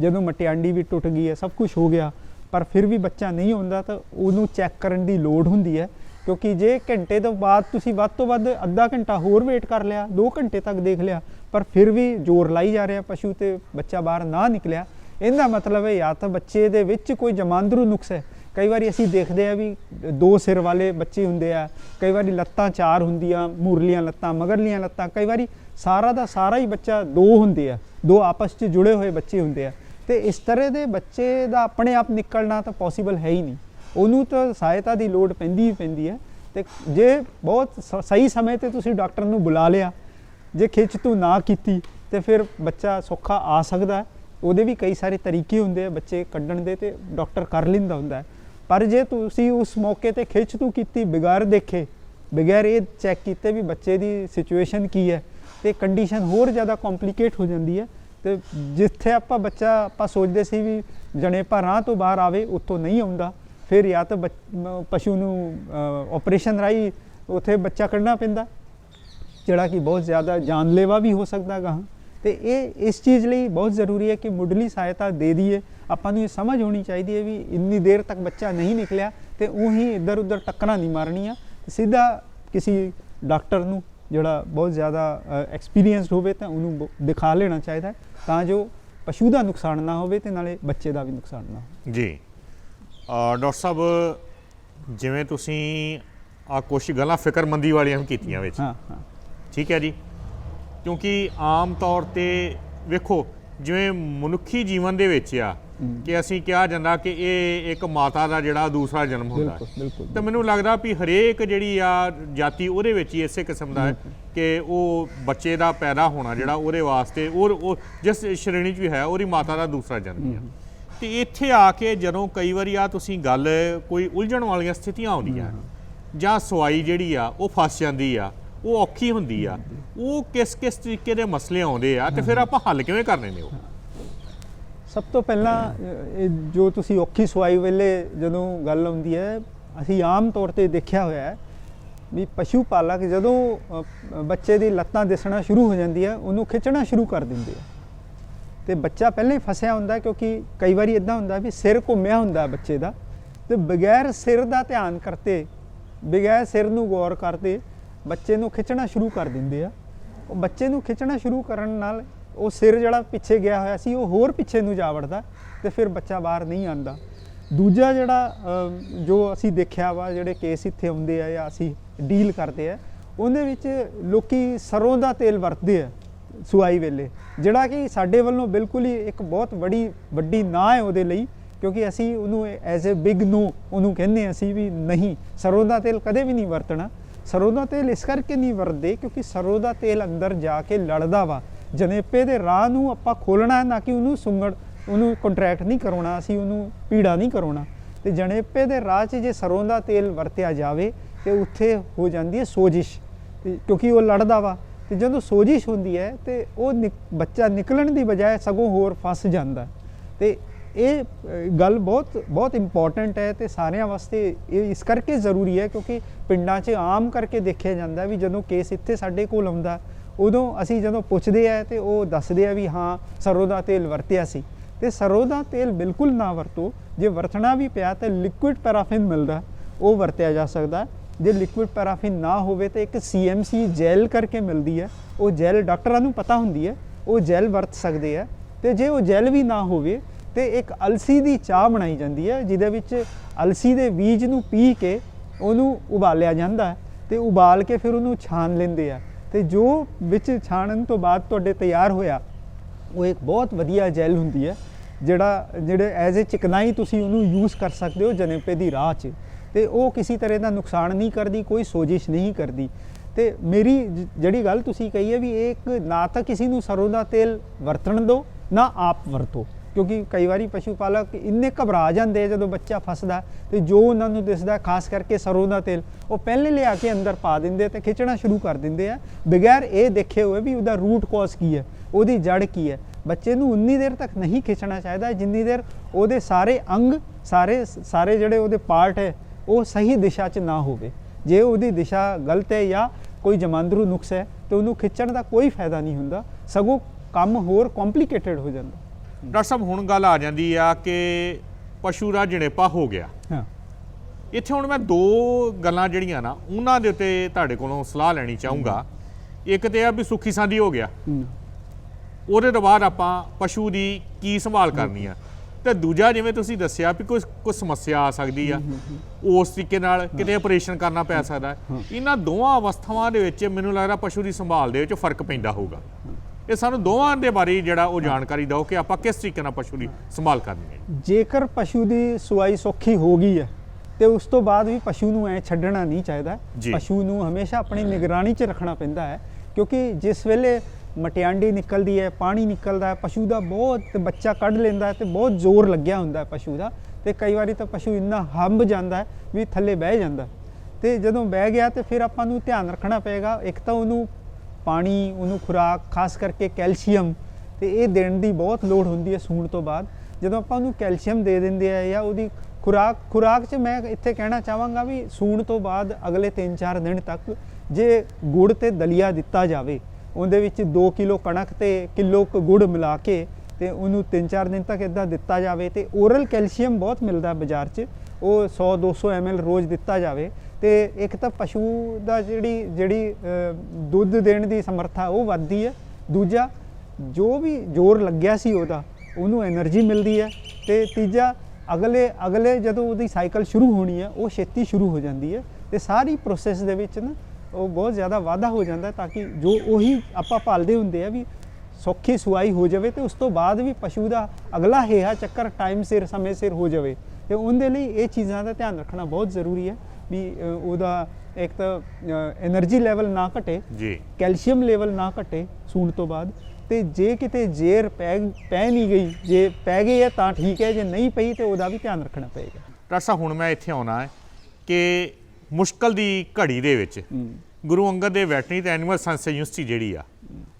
B: ਜਦੋਂ ਮਟਿਆਂਡੀ ਵੀ ਟੁੱਟ ਗਈ ਹੈ, ਸਭ ਕੁਝ ਹੋ ਗਿਆ, ਪਰ ਫਿਰ ਵੀ ਬੱਚਾ ਨਹੀਂ ਹੁੰਦਾ ਤਾਂ ਉਹਨੂੰ ਚੈੱਕ ਕਰਨ ਦੀ ਲੋੜ ਹੁੰਦੀ ਹੈ। ਕਿਉਂਕਿ ਜੇ ਘੰਟੇ ਤੋਂ ਬਾਅਦ ਤੁਸੀਂ ਵੱਧ ਤੋਂ ਵੱਧ ਅੱਧਾ ਘੰਟਾ ਹੋਰ ਵੇਟ ਕਰ ਲਿਆ 2 ਘੰਟੇ ਤੱਕ ਦੇਖ ਲਿਆ, ਪਰ ਫਿਰ ਵੀ ਜ਼ੋਰ ਲਾਈ ਜਾ ਰਿਹਾ ਪਸ਼ੂ ਤੇ ਬੱਚਾ ਬਾਹਰ ਨਾ ਨਿਕਲਿਆ, ਇਹਦਾ ਮਤਲਬ ਹੈ ਜਾਂ ਤਾਂ ਬੱਚੇ ਦੇ ਵਿੱਚ ਕੋਈ ਜਮਾਂਦਰੂ ਨੁਕਸ ਹੈ। ਕਈ ਵਾਰੀ ਅਸੀਂ ਦੇਖਦੇ ਆ ਵੀ ਦੋ ਸਿਰ ਵਾਲੇ ਬੱਚੇ ਹੁੰਦੇ ਆ, ਕਈ ਵਾਰੀ ਲੱਤਾਂ ਚਾਰ ਹੁੰਦੀਆਂ, ਮੂਰਲੀਆਂ ਲੱਤਾਂ, ਮਗਰਲੀਆਂ ਲੱਤਾਂ, ਕਈ ਵਾਰੀ ਸਾਰਾ ਦਾ ਸਾਰਾ ਹੀ ਬੱਚਾ ਦੋ ਹੁੰਦੇ ਆ, ਦੋ ਆਪਸ 'ਚ ਜੁੜੇ ਹੋਏ ਬੱਚੇ ਹੁੰਦੇ ਆ। ਤੇ ਇਸ ਤਰ੍ਹਾਂ ਦੇ ਬੱਚੇ ਦਾ ਆਪਣੇ ਆਪ ਨਿਕਲਣਾ ਤਾਂ ਪੋਸੀਬਲ ਹੈ ਹੀ ਨਹੀਂ। ਉਹਨੂੰ ਤਾਂ ਸਹਾਇਤਾ ਦੀ ਲੋੜ ਪੈਂਦੀ ਹੀ ਪੈਂਦੀ ਹੈ। ਤੇ ਜੇ ਬਹੁਤ ਸ- ਸਹੀ ਸਮੇਂ ਤੇ ਤੁਸੀਂ ਡਾਕਟਰ ਨੂੰ ਬੁਲਾ ਲਿਆ, ਜੇ ਖਿੱਚ ਤੂੰ ਨਾ ਕੀਤੀ, ਤੇ ਫਿਰ ਬੱਚਾ ਸੌਖਾ ਆ ਸਕਦਾ ਉਹਦੇ ਵੀ ਕਈ ਸਾਰੇ ਤਰੀਕੇ ਹੁੰਦੇ ਆ ਬੱਚੇ ਕੱਢਣ ਦੇ ਤੇ ਡਾਕਟਰ ਕਰ ਲੈਂਦਾ ਹੁੰਦਾ ਪਰ ਜੇ ਤੁਸੀਂ ਉਸ ਮੌਕੇ ਤੇ ਖਿੱਚ ਤੂੰ ਕੀਤੀ ਬਿਗਾਰ ਦੇਖੇ, ਬਗੈਰ ਇਹ ਚੈੱਕ ਕੀਤੇ ਵੀ ਬੱਚੇ ਦੀ ਸਿਚੁਏਸ਼ਨ ਕੀ ਹੈ, ਤੇ ਕੰਡੀਸ਼ਨ ਹੋਰ ਜ਼ਿਆਦਾ ਕੰਪਲਿਕੇਟ ਹੋ ਜਾਂਦੀ ਹੈ, ਤੇ ਜਿੱਥੇ ਆਪਾਂ ਬੱਚਾ, ਆਪਾਂ ਸੋਚਦੇ ਸੀ ਵੀ ਜਣੇਪਾ ਰਾਹ ਤੋਂ ਬਾਹਰ ਆਵੇ, ਉੱਥੋਂ ਨਹੀਂ ਆਉਂਦਾ। ਫਿਰ ਜਾਂ ਤਾਂ ਬੱਚ- ਪਸ਼ੂ ਨੂੰ ਆਪਰੇਸ਼ਨ ਰਾਈ ਉੱਥੇ ਬੱਚਾ ਕੱਢਣਾ ਪੈਂਦਾ, ਜਿਹੜਾ ਕਿ ਬਹੁਤ ਜ਼ਿਆਦਾ ਜਾਨਲੇਵਾ ਵੀ ਹੋ ਸਕਦਾ ਗਾ। ਤੇ ਇਹ, ਇਸ ਚੀਜ਼ ਲਈ ਬਹੁਤ ਜ਼ਰੂਰੀ ਹੈ ਕਿ ਮੁੱਢਲੀ ਸਹਾਇਤਾ ਦੇ ਦਈਏ। ਆਪਾਂ ਨੂੰ ਇਹ ਸਮਝ ਹੋਣੀ ਚਾਹੀਦੀ ਹੈ ਵੀ ਇੰਨੀ ਦੇਰ ਤੱਕ ਬੱਚਾ ਨਹੀਂ ਨਿਕਲਿਆ ਤੇ ਉਹੀ ਇੱਧਰ ਉੱਧਰ ਟੱਕਰਾਂ ਨਹੀਂ ਮਾਰਨੀਆਂ। ਸਿੱਧਾ ਕਿਸੇ ਡਾਕਟਰ ਨੂੰ ਜਿਹੜਾ ਬਹੁਤ ਜ਼ਿਆਦਾ ਐਕਸਪੀਰੀਅੰਸਡ ਹੋਵੇ ਤਾਂ ਉਹਨੂੰ ਬ- ਦਿਖਾ ਲੈਣਾ ਚਾਹੀਦਾ ਤਾਂ ਜੋ ਪਸ਼ੂ ਦਾ ਨੁਕਸਾਨ ਨਾ ਹੋਵੇ ਤੇ ਨਾਲੇ ਬੱਚੇ ਦਾ ਵੀ ਨੁਕਸਾਨ ਨਾ ਹੋਵੇ।
A: ਜੀ। ਡਾਕਟਰ ਸਾਹਿਬ ਜਿਵੇਂ ਤੁਸੀਂ ਆ ਕੁਛ ਗੱਲਾਂ ਫਿਕਰਮੰਦੀ ਵਾਲੀਆਂ ਵੀ ਕੀਤੀਆਂ ਵਿੱਚ।
B: ਹਾਂ ਹਾਂ।
A: ਠੀਕ ਹੈ ਜੀ? ਕਿਉਂਕਿ ਆਮ ਤੌਰ ਤੇ ਵੇਖੋ ਜਿਵੇਂ ਮਨੁੱਖੀ ਜੀਵਨ ਦੇ ਵਿੱਚ ਆ ਕਿ ਅਸੀਂ ਕਿਹਾ ਜਾਂਦਾ ਕਿ ਇਹ ਇੱਕ ਮਾਤਾ ਦਾ ਜਿਹੜਾ ਦੂਸਰਾ ਜਨਮ ਹੁੰਦਾ ਹੈ। ਤੇ ਮੈਨੂੰ ਲੱਗਦਾ ਵੀ ਹਰੇਕ ਜਿਹੜੀ ਆ ਜਾਤੀ ਉਹਦੇ ਵਿੱਚ ਹੀ ਇਸੇ ਕਿਸਮ ਦਾ ਹੈ ਕਿ ਉਹ ਬੱਚੇ ਦਾ ਪੈਦਾ ਹੋਣਾ ਜਿਹੜਾ ਉਹਦੇ ਵਾਸਤੇ ਉਹ ਜਿਸ ਸ਼੍ਰੇਣੀ 'ਚ ਵੀ ਹੈ ਉਹਦੀ ਮਾਤਾ ਦਾ ਦੂਸਰਾ ਜਨਮ ਹੀ। ਤੇ ਇੱਥੇ ਆ ਕੇ ਜਦੋਂ ਕਈ ਵਾਰੀ ਆ ਤੁਸੀਂ ਗੱਲ, ਕੋਈ ਉਲਝਣ ਵਾਲੀਆਂ ਸਥਿਤੀਆਂ ਆਉਂਦੀਆਂ ਜਾਂ ਸਵਾਈ ਜਿਹੜੀ ਆ, ਉਹ ਫਸ ਜਾਂਦੀ ਆ, ਉਹ ਔਖੀ ਹੁੰਦੀ ਆ, ਉਹ ਕਿਸ ਕਿਸ ਤਰੀਕੇ ਦੇ ਮਸਲੇ ਆਉਂਦੇ ਆ ਤੇ ਫਿਰ ਆਪਾਂ ਹੱਲ ਕਿਵੇਂ ਕਰਨੇ ਨੇ ਉਹ?
B: ਸਭ ਤੋਂ ਪਹਿਲਾਂ ਜੋ ਤੁਸੀਂ ਔਖੀ ਸਵਾਈ ਵੇਲੇ ਜਦੋਂ ਗੱਲ ਆਉਂਦੀ ਹੈ, ਅਸੀਂ ਆਮ ਤੌਰ ਤੇ ਦੇਖਿਆ ਹੋਇਆ ਹੈ ਵੀ ਪਸ਼ੂ ਪਾਲਕ ਜਦੋਂ ਬੱਚੇ ਦੀ ਲੱਤਾਂ ਦਿਸਣਾ ਸ਼ੁਰੂ ਹੋ ਜਾਂਦੀ ਹੈ, ਉਹਨੂੰ ਖਿੱਚਣਾ ਸ਼ੁਰੂ ਕਰ ਦਿੰਦੇ ਆ। ਤੇ ਬੱਚਾ ਪਹਿਲਾਂ ਹੀ ਫਸਿਆ ਹੁੰਦਾ ਕਿਉਂਕਿ ਕਈ ਵਾਰੀ ਇਦਾਂ ਹੁੰਦਾ ਵੀ ਸਿਰ ਘੁੰਮਿਆ ਹੁੰਦਾ ਬੱਚੇ ਦਾ। ਤੇ ਬਗੈਰ ਸਿਰ ਦਾ ਧਿਆਨ ਕਰਤੇ, ਬਗੈਰ ਸਿਰ ਨੂੰ ਗੌਰ ਕਰਦੇ, ਬੱਚੇ ਨੂੰ ਖਿੱਚਣਾ ਸ਼ੁਰੂ ਕਰ ਦਿੰਦੇ ਆ। ਉਹ ਬੱਚੇ ਨੂੰ ਖਿੱਚਣਾ ਸ਼ੁਰੂ ਕਰਨ ਨਾਲ ਉਹ ਸਿਰ ਜਿਹੜਾ ਪਿੱਛੇ ਗਿਆ ਹੋਇਆ ਸੀ, ਉਹ ਹੋਰ ਪਿੱਛੇ ਨੂੰ ਜਾ ਵੜਦਾ ਤੇ ਫਿਰ ਬੱਚਾ ਬਾਹਰ ਨਹੀਂ ਆਂਦਾ ਦੂਜਾ ਜਿਹੜਾ ਜੋ ਅਸੀਂ ਦੇਖਿਆ ਵਾ, ਜਿਹੜੇ ਕੇਸ ਇੱਥੇ ਆਉਂਦੇ ਆ ਜਾਂ ਅਸੀਂ ਡੀਲ ਕਰਦੇ ਆ, ਉਹਦੇ ਵਿੱਚ ਲੋਕੀ ਸਰੋਂ ਦਾ ਤੇਲ ਵਰਤਦੇ ਆ। ਸੁਆਈ ਵੇਲੇ। ਜਿਹੜਾ ਕਿ ਸਾਡੇ ਵੱਲੋਂ ਬਿਲਕੁਲ ਹੀ ਇੱਕ ਬਹੁਤ ਬੜੀ ਵੱਡੀ ਨਾ ਹੈ ਉਹਦੇ ਲਈ, ਕਿਉਂਕਿ ਅਸੀਂ ਉਹਨੂੰ ਐਜ਼ ਅ ਬਿਗ ਨੋ ਉਹਨੂੰ ਕਹਿੰਦੇ ਅਸੀਂ ਵੀ ਨਹੀਂ। ਸਰੋਂ ਦਾ ਤੇਲ ਕਦੇ ਵੀ ਨਹੀਂ ਵਰਤਣਾ। ਸਰੋਂ ਦਾ ਤੇਲ ਇਸ ਕਰਕੇ ਨਹੀਂ ਵਰਤਦੇ ਕਿਉਂਕਿ ਸਰੋਂ ਦਾ ਤੇਲ ਅੰਦਰ ਜਾ ਕੇ ਲੜਦਾ ਵਾ। ਜਨੇਪੇ ਦੇ ਰਾਹ ਨੂੰ ਆਪਾਂ ਖੋਲਣਾ ਹੈ, ਨਾ ਕਿ ਉਹਨੂੰ ਸੁੰਗੜ, ਉਹਨੂੰ ਕੰਟਰੈਕਟ ਨਹੀਂ ਕਰਾਉਣਾ, ਅਸੀਂ ਉਹਨੂੰ ਪੀੜਾ ਨਹੀਂ ਕਰਾਉਣਾ। ਤੇ ਜਣੇਪੇ ਦੇ ਰਾਹ 'ਚ ਜੇ ਸਰੋਂ ਦਾ ਤੇਲ ਵਰਤਿਆ ਜਾਵੇ, ਤੇ ਉੱਥੇ ਹੋ ਜਾਂਦੀ ਹੈ ਸੋਜਿਸ਼। ਤੇ ਕਿਉਂਕਿ ਉਹ ਲੜਦਾ ਵਾ। ਤੇ ਜਦੋਂ ਸੋਜਿਸ਼ ਹੁੰਦੀ ਹੈ ਤੇ ਉਹ ਨਿਕ- ਬੱਚਾ ਨਿਕਲਣ ਦੀ ਬਜਾਏ ਸਗੋਂ ਹੋਰ ਫਸ ਜਾਂਦਾ। ਤੇ ਇਹ ਗੱਲ ਬਹੁਤ ਬਹੁਤ ਇੰਪੋਰਟੈਂਟ ਹੈ ਤੇ ਸਾਰਿਆਂ ਵਾਸਤੇ ਇਹ ਇਸ ਕਰਕੇ ਜ਼ਰੂਰੀ ਹੈ ਕਿਉਂਕਿ ਪਿੰਡਾਂ 'ਚ ਆਮ ਕਰਕੇ ਦੇਖਿਆ ਜਾਂਦਾ ਵੀ ਜਦੋਂ ਕੇਸ ਇੱਥੇ ਸਾਡੇ ਕੋਲ ਆਉਂਦਾ, ਉਦੋਂ ਅਸੀਂ ਜਦੋਂ ਪੁੱਛਦੇ ਆ ਤੇ ਉਹ ਦੱਸਦੇ ਆ ਵੀ ਹਾਂ, ਸਰੋਂ ਦਾ ਤੇਲ ਵਰਤਿਆ ਸੀ। ਤੇ ਸਰੋਂ ਦਾ ਤੇਲ ਬਿਲਕੁਲ ਨਾ ਵਰਤੋ, ਜੇ ਵਰਤਣਾ ਵੀ ਪਿਆ ਤਾਂ ਲਿਕੁਇਡ ਪੈਰਾਫਿਨ ਮਿਲਦਾ, ਉਹ ਵਰਤਿਆ ਜਾ ਸਕਦਾ। ਜੇ ਲਿਕੁਇਡ ਪੈਰਾਫਿਨ ਨਾ ਹੋਵੇ ਤਾਂ ਇੱਕ ਸੀਐਮਸੀ ਜੈਲ ਕਰਕੇ ਮਿਲਦੀ ਹੈ। ਉਹ ਜੈਲ ਡਾਕਟਰਾਂ ਨੂੰ ਪਤਾ ਹੁੰਦੀ ਹੈ, ਉਹ ਜੈਲ ਵਰਤ ਸਕਦੇ ਆ ਤੇ ਜੇ ਉਹ ਜੈਲ ਵੀ ਨਾ ਹੋਵੇ ਤੇ ਇੱਕ ਅਲਸੀ ਦੀ ਚਾਹ ਬਣਾਈ ਜਾਂਦੀ ਹੈ, ਜਿਹਦੇ ਵਿੱਚ ਅਲਸੀ ਦੇ ਬੀਜ ਨੂੰ ਪੀ ਕੇ ਉਹਨੂੰ ਉਬਾਲਿਆ ਜਾਂਦਾ ਹੈ ਤੇ ਉਬਾਲ ਕੇ ਫਿਰ ਉਹਨੂੰ ਛਾਣ ਲੈਂਦੇ ਆ। ਤੇ ਜੋ ਵਿੱਚ ਛਾਣਨ ਤੋਂ ਬਾਅਦ ਤੁਹਾਡੇ ਤਿਆਰ ਹੋਇਆ, ਉਹ ਇੱਕ ਬਹੁਤ ਵਧੀਆ ਜੈਲ ਹੁੰਦੀ ਹੈ, ਜਿਹੜਾ, ਜਿਹੜੇ ਐਜ਼ ਅ ਚਿਕਨਾਈ ਤੁਸੀਂ ਉਹਨੂੰ ਯੂਜ਼ ਕਰ ਸਕਦੇ ਹੋ ਜਨੇਪੇ ਦੀ ਰਾਹ 'ਚ। ਤੇ ਉਹ ਕਿਸੇ ਤਰ੍ਹਾਂ ਦਾ ਨੁਕਸਾਨ ਨਹੀਂ ਕਰਦੀ, ਕੋਈ ਸੋਜਿਸ਼ ਨਹੀਂ ਕਰਦੀ। ਤੇ ਮੇਰੀ ਜ- ਜਿਹੜੀ ਗੱਲ ਤੁਸੀਂ ਕਹੀ ਹੈ ਵੀ ਇਹ ਇੱਕ ਨਾ ਤਾਂ ਕਿਸੇ ਨੂੰ ਸਰੋਂ ਦਾ ਤੇਲ ਵਰਤਣ ਦਿਓ ਨਾ ਆਪ ਵਰਤੋ। ਕਿਉਂਕਿ ਕਈ ਵਾਰੀ ਪਸ਼ੂ ਪਾਲਕ ਇੰਨੇ ਘਬਰਾ ਜਾਂਦੇ ਆ ਜਦੋਂ ਬੱਚਾ ਫਸਦਾ ਤੇ ਜੋ ਉਹਨਾਂ ਨੂੰ ਦਿਸਦਾ, ਖਾਸ ਕਰਕੇ ਸਰੋਂ ਦਾ ਤੇਲ, ਉਹ ਪਹਿਲੇ ਲਿਆ ਕੇ ਅੰਦਰ ਪਾ ਦਿੰਦੇ ਤੇ ਖਿੱਚਣਾ ਸ਼ੁਰੂ ਕਰ ਦਿੰਦੇ ਆ। ਬਗੈਰ ਇਹ ਦੇਖੇ ਹੋਏ ਵੀ ਉਹਦਾ ਰੂਟ ਕਾਜ਼ ਕੀ ਹੈ, ਉਹਦੀ ਜੜ ਕੀ ਹੈ। ਬੱਚੇ ਨੂੰ ਉਨੀ ਦੇਰ ਤੱਕ ਨਹੀਂ ਖਿੱਚਣਾ ਚਾਹੀਦਾ, ਜਿੰਨੀ ਦੇਰ ਉਹਦੇ ਸਾਰੇ ਅੰਗ, ਸਾਰੇ ਸਾਰੇ ਜਿਹੜੇ ਉਹਦੇ ਪਾਰਟ ਹੈ ਉਹ ਸਹੀ ਦਿਸ਼ਾ 'ਚ ਨਾ ਹੋਵੇ। ਜੇ ਉਹਦੀ ਦਿਸ਼ਾ ਗਲਤ ਹੈ ਜਾਂ ਕੋਈ ਜਮਾਂਦਰੂ ਨੁਕਸ ਹੈ ਤੇ ਉਹਨੂੰ ਖਿੱਚਣ ਦਾ ਕੋਈ ਫਾਇਦਾ ਨਹੀਂ ਹੁੰਦਾ। ਸਗੋਂ ਕੰਮ ਹੋਰ ਕੰਪਲਿਕੇਟਡ ਹੋ ਜਾਂਦਾ।
A: ਡਾਕਟਰ ਸਾਹਿਬ ਹੁਣ ਗੱਲ ਆ ਜਾਂਦੀ ਆ ਕਿ ਪਸ਼ੂ ਦਾ ਜਣੇਪਾ ਹੋ ਗਿਆ।
B: ਹਾਂ।
A: ਇੱਥੇ ਹੁਣ ਮੈਂ ਦੋ ਗੱਲਾਂ ਜਿਹੜੀਆਂ ਨਾ ਉਹਨਾਂ ਦੇ ਉੱਤੇ ਤੁਹਾਡੇ ਕੋਲੋਂ ਸਲਾਹ ਲੈਣੀ ਚਾਹੂੰਗਾ। ਇੱਕ ਤੇ ਆ ਵੀ ਸੁੱਖੀ ਸਾਂਦੀ ਹੋ ਗਿਆ। ਉਹਦੇ ਤੋਂ ਬਾਅਦ ਆਪਾਂ ਪਸ਼ੂ ਦੀ ਕੀ ਸੰਭਾਲ ਕਰਨੀ ਆ? ਤੇ ਦੂਜਾ ਜਿਵੇਂ ਤੁਸੀਂ ਦੱਸਿਆ ਵੀ ਕੋਈ ਕੋਈ ਸਮੱਸਿਆ ਆ ਸਕਦੀ ਆ ਉਸ ਤਰੀਕੇ ਨਾਲ ਕਿਤੇ ਆਪਰੇਸ਼ਨ ਕਰਨਾ ਪੈ ਸਕਦਾ। ਇਹਨਾਂ ਦੋਵਾਂ ਅਵਸਥਾਵਾਂ ਦੇ ਵਿੱਚ ਮੈਨੂੰ ਲੱਗਦਾ ਪਸ਼ੂ ਦੀ ਸੰਭਾਲ ਦੇ ਵਿੱਚ ਫ਼ਰਕ ਪੈਂਦਾ ਹੋਊਗਾ। ਇਹ ਸਾਨੂੰ ਦੋਵਾਂ ਦੇ ਬਾਰੇ ਜਿਹੜਾ ਉਹ ਜਾਣਕਾਰੀ ਦਿਓ ਕਿ ਆਪਾਂ ਕਿਸ ਤਰੀਕੇ ਨਾਲ ਪਸ਼ੂ ਦੀ ਸੰਭਾਲ ਕਰਨੀ ਹੈ।
B: ਜੇਕਰ ਪਸ਼ੂ ਦੀ ਸੁਆਈ ਸੌਖੀ ਹੋ ਗਈ ਹੈ ਤੇ ਉਸ ਤੋਂ ਬਾਅਦ ਵੀ ਪਸ਼ੂ ਨੂੰ ਐ ਛੱਡਣਾ ਨਹੀਂ ਚਾਹੀਦਾ। ਪਸ਼ੂ ਨੂੰ ਹਮੇਸ਼ਾ ਆਪਣੀ ਨਿਗਰਾਨੀ 'ਚ ਰੱਖਣਾ ਪੈਂਦਾ ਹੈ ਕਿਉਂਕਿ ਜਿਸ ਵੇਲੇ ਮਟਿਆਂਡੀ ਨਿਕਲਦੀ ਹੈ, ਪਾਣੀ ਨਿਕਲਦਾ ਹੈ, ਪਸ਼ੂ ਦਾ ਬਹੁਤ ਬੱਚਾ ਕੱਢ ਲੈਂਦਾ ਹੈ ਤੇ ਬਹੁਤ ਜ਼ੋਰ ਲੱਗਿਆ ਹੁੰਦਾ ਹੈ ਪਸ਼ੂ ਦਾ ਤੇ ਕਈ ਵਾਰੀ ਤਾਂ ਪਸ਼ੂ ਇੰਨਾ ਹੰਬ ਜਾਂਦਾ ਹੈ ਵੀ ਥੱਲੇ ਬਹਿ ਜਾਂਦਾ ਤੇ ਜਦੋਂ ਬਹਿ ਗਿਆ ਤੇ ਫਿਰ ਆਪਾਂ ਨੂੰ ਧਿਆਨ ਰੱਖਣਾ ਪਏਗਾ, ਇੱਕ ਤਾਂ ਉਹਨੂੰ ਪਾਣੀ, ਉਹਨੂੰ ਖੁਰਾਕ, ਖਾਸ ਕਰਕੇ ਕੈਲਸ਼ੀਅਮ ਤੇ ਇਹ ਦੇਣ ਦੀ ਬਹੁਤ ਲੋੜ ਹੁੰਦੀ ਹੈ ਸੂਣ ਤੋਂ ਬਾਅਦ। ਜਦੋਂ ਆਪਾਂ ਉਹਨੂੰ ਕੈਲਸ਼ੀਅਮ ਦੇ ਦਿੰਦੇ ਆ ਜਾਂ ਉਹਦੀ ਖੁਰਾਕ ਖੁਰਾਕ 'ਚ ਮੈਂ ਇੱਥੇ ਕਹਿਣਾ ਚਾਹਾਂਗਾ ਵੀ ਸੂਣ ਤੋਂ ਬਾਅਦ ਅਗਲੇ 3-4 ਦਿਨ ਤੱਕ ਜੇ ਗੁੜ ਤੇ ਦਲੀਆ ਦਿੱਤਾ ਜਾਵੇ ਉਹਦੇ ਵਿੱਚ 2 ਕਿਲੋ ਕਣਕ ਤੇ ਕਿਲੋ ਗੁੜ ਮਿਲਾ ਕੇ ਤੇ ਉਹਨੂੰ 3-4 ਦਿਨ ਤੱਕ ਇਦਾਂ ਦਿੱਤਾ ਜਾਵੇ ਤੇ ਓਰਲ ਕੈਲਸ਼ੀਅਮ ਬਹੁਤ ਮਿਲਦਾ ਬਾਜ਼ਾਰ 'ਚ, ਉਹ 100 200 ml ਰੋਜ਼ ਦਿੱਤਾ ਜਾਵੇ ਤੇ ਇੱਕ ਤਾਂ ਪਸ਼ੂ ਦਾ ਜਿਹੜੀ ਜਿਹੜੀ ਦੁੱਧ ਦੇਣ ਦੀ ਸਮਰੱਥਾ ਉਹ ਵੱਧਦੀ ਹੈ, ਦੂਜਾ ਜੋ ਵੀ ਜ਼ੋਰ ਲੱਗਿਆ ਸੀ ਉਹਦਾ, ਉਹਨੂੰ એનર્ਜੀ ਮਿਲਦੀ ਹੈ ਤੇ ਤੀਜਾ ਅਗਲੇ ਅਗਲੇ ਜਦੋਂ ਉਹਦੀ ਸਾਈਕਲ ਸ਼ੁਰੂ ਹੋਣੀ ਹੈ, ਉਹ ਛੇਤੀ ਸ਼ੁਰੂ ਹੋ ਜਾਂਦੀ ਹੈ ਤੇ ਸਾਰੀ ਪ੍ਰੋਸੈਸ ਦੇ ਵਿੱਚ ਨਾ ਉਹ ਬਹੁਤ ਜ਼ਿਆਦਾ ਵਾਧਾ ਹੋ ਜਾਂਦਾ ਤਾਂ ਕਿ ਜੋ ਉਹੀ ਆਪਾਂ ਪਾਲਦੇ ਹੁੰਦੇ ਆ ਵੀ ਸੌਖੀ ਸੁਆਈ ਹੋ ਜਾਵੇ ਤੇ ਉਸ ਤੋਂ ਬਾਅਦ ਵੀ ਪਸ਼ੂ ਦਾ ਅਗਲਾ ਹੇਹਾ ਚੱਕਰ ਟਾਈਮ ਸਿਰ ਸਮੇਂ ਸਿਰ ਹੋ ਜਾਵੇ। ਤੇ ਉਹਦੇ ਲਈ ਇਹ ਚੀਜ਼ਾਂ ਦਾ ਧਿਆਨ ਰੱਖਣਾ ਬਹੁਤ ਜ਼ਰੂਰੀ ਹੈ ਵੀ ਉਹਦਾ ਇੱਕ ਤਾਂ એનર્ਜੀ ਲੈਵਲ ਨਾ ਘਟੇ
A: ਜੀ।
B: ਕੈਲਸ਼ੀਅਮ ਲੈਵਲ ਨਾ ਘਟੇ ਸੂਣ ਤੋਂ ਬਾਅਦ। ਤੇ ਜੇ ਕਿਤੇ ਜ਼ੇਰ ਪੈ ਪੈ ਨਹੀਂ ਗਈ ਜੇ ਪੈ ਗਈ ਹੈ ਤਾਂ ਠੀਕ ਹੈ ਜੇ ਨਹੀਂ ਪਈ ਤੇ ਉਹਦਾ ਵੀ ਧਿਆਨ ਰੱਖਣਾ ਪਏਗਾ।
A: ਡਾਕਟਰ ਸਾਹਿਬ ਹੁਣ ਮੈਂ ਇੱਥੇ ਆਉਣਾ ਹੈ ਕਿ ਮੁਸ਼ਕਲ ਦੀ ਘੜੀ ਦੇ ਵਿੱਚ ਗੁਰੂ ਅੰਗਦ ਦੇ ਵੈਟਰਨਰੀ ਤੇ ਐਨੀਮਲ ਸਾਇੰਸ ਯੂਨੀਵਰਸਿਟੀ ਜਿਹੜੀ ਆ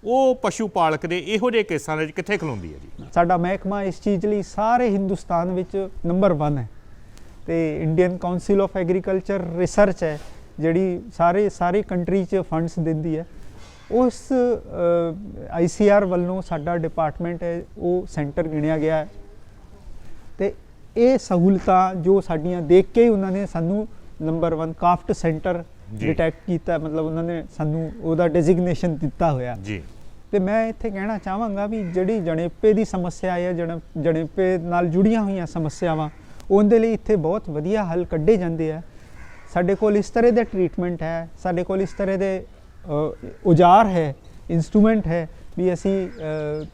A: ਉਹ ਪਸ਼ੂ ਪਾਲਕ ਦੇ ਇਹੋ ਜਿਹੇ ਕੇਸਾਂ ਦੇ ਵਿੱਚ ਕਿੱਥੇ ਖਲੋਂਦੀ ਹੈ ਜੀ?
B: ਸਾਡਾ ਮਹਿਕਮਾ ਇਸ ਚੀਜ਼ ਲਈ ਸਾਰੇ ਹਿੰਦੁਸਤਾਨ ਵਿੱਚ ਨੰਬਰ 1 ਹੈ ਤੇ Indian council of agriculture research ਹੈ ਜਿਹੜੀ ਸਾਰੇ ਸਾਰੇ ਕੰਟਰੀ 'ਚ ਫੰਡਸ ਦਿੰਦੀ ਹੈ। ਉਸ ਆਈਸੀਆਰ ਵੱਲੋਂ ਸਾਡਾ ਡਿਪਾਰਟਮੈਂਟ ਹੈ ਉਹ ਸੈਂਟਰ ਗਿਣਿਆ ਗਿਆ ਹੈ। ਤੇ ਇਹ ਸਹੂਲਤਾਂ ਜੋ ਸਾਡੀਆਂ ਦੇਖ ਕੇ ਹੀ ਉਹਨਾਂ ਨੇ ਸਾਨੂੰ ਨੰਬਰ 1 ਕਾਫਟ ਸੈਂਟਰ
A: ਜੀ।
B: ਡਿਟੈਕਟ ਕੀਤਾ ਮਤਲਬ ਉਹਨਾਂ ਨੇ ਸਾਨੂੰ ਉਹਦਾ ਡੈਜ਼ਿਗਨੇਸ਼ਨ ਦਿੱਤਾ ਹੋਇਆ।
A: ਜੀ।
B: ਤੇ ਮੈਂ ਇੱਥੇ ਕਹਿਣਾ ਚਾਹਾਂਗਾ ਵੀ ਜਿਹੜੀ ਜਣੇਪੇ ਦੀ ਸਮੱਸਿਆ ਹੈ ਜਣ ਜਣੇਪੇ ਨਾਲ ਜੁੜੀਆਂ ਹੋਈਆਂ ਸਮੱਸਿਆਵਾਂ ਉਹਦੇ ਲਈ ਇੱਥੇ ਬਹੁਤ ਵਧੀਆ ਹੱਲ ਕੱਢੇ ਜਾਂਦੇ ਆ। ਸਾਡੇ ਕੋਲ ਇਸ ਤਰ੍ਹਾਂ ਦੇ ਟ੍ਰੀਟਮੈਂਟ ਹੈ ਸਾਡੇ ਕੋਲ ਇਸ ਤਰ੍ਹਾਂ ਦੇ ਔਜ਼ਾਰ ਹੈ ਇਨਸਟਰੂਮੈਂਟ ਹੈ ਵੀ ਅਸੀਂ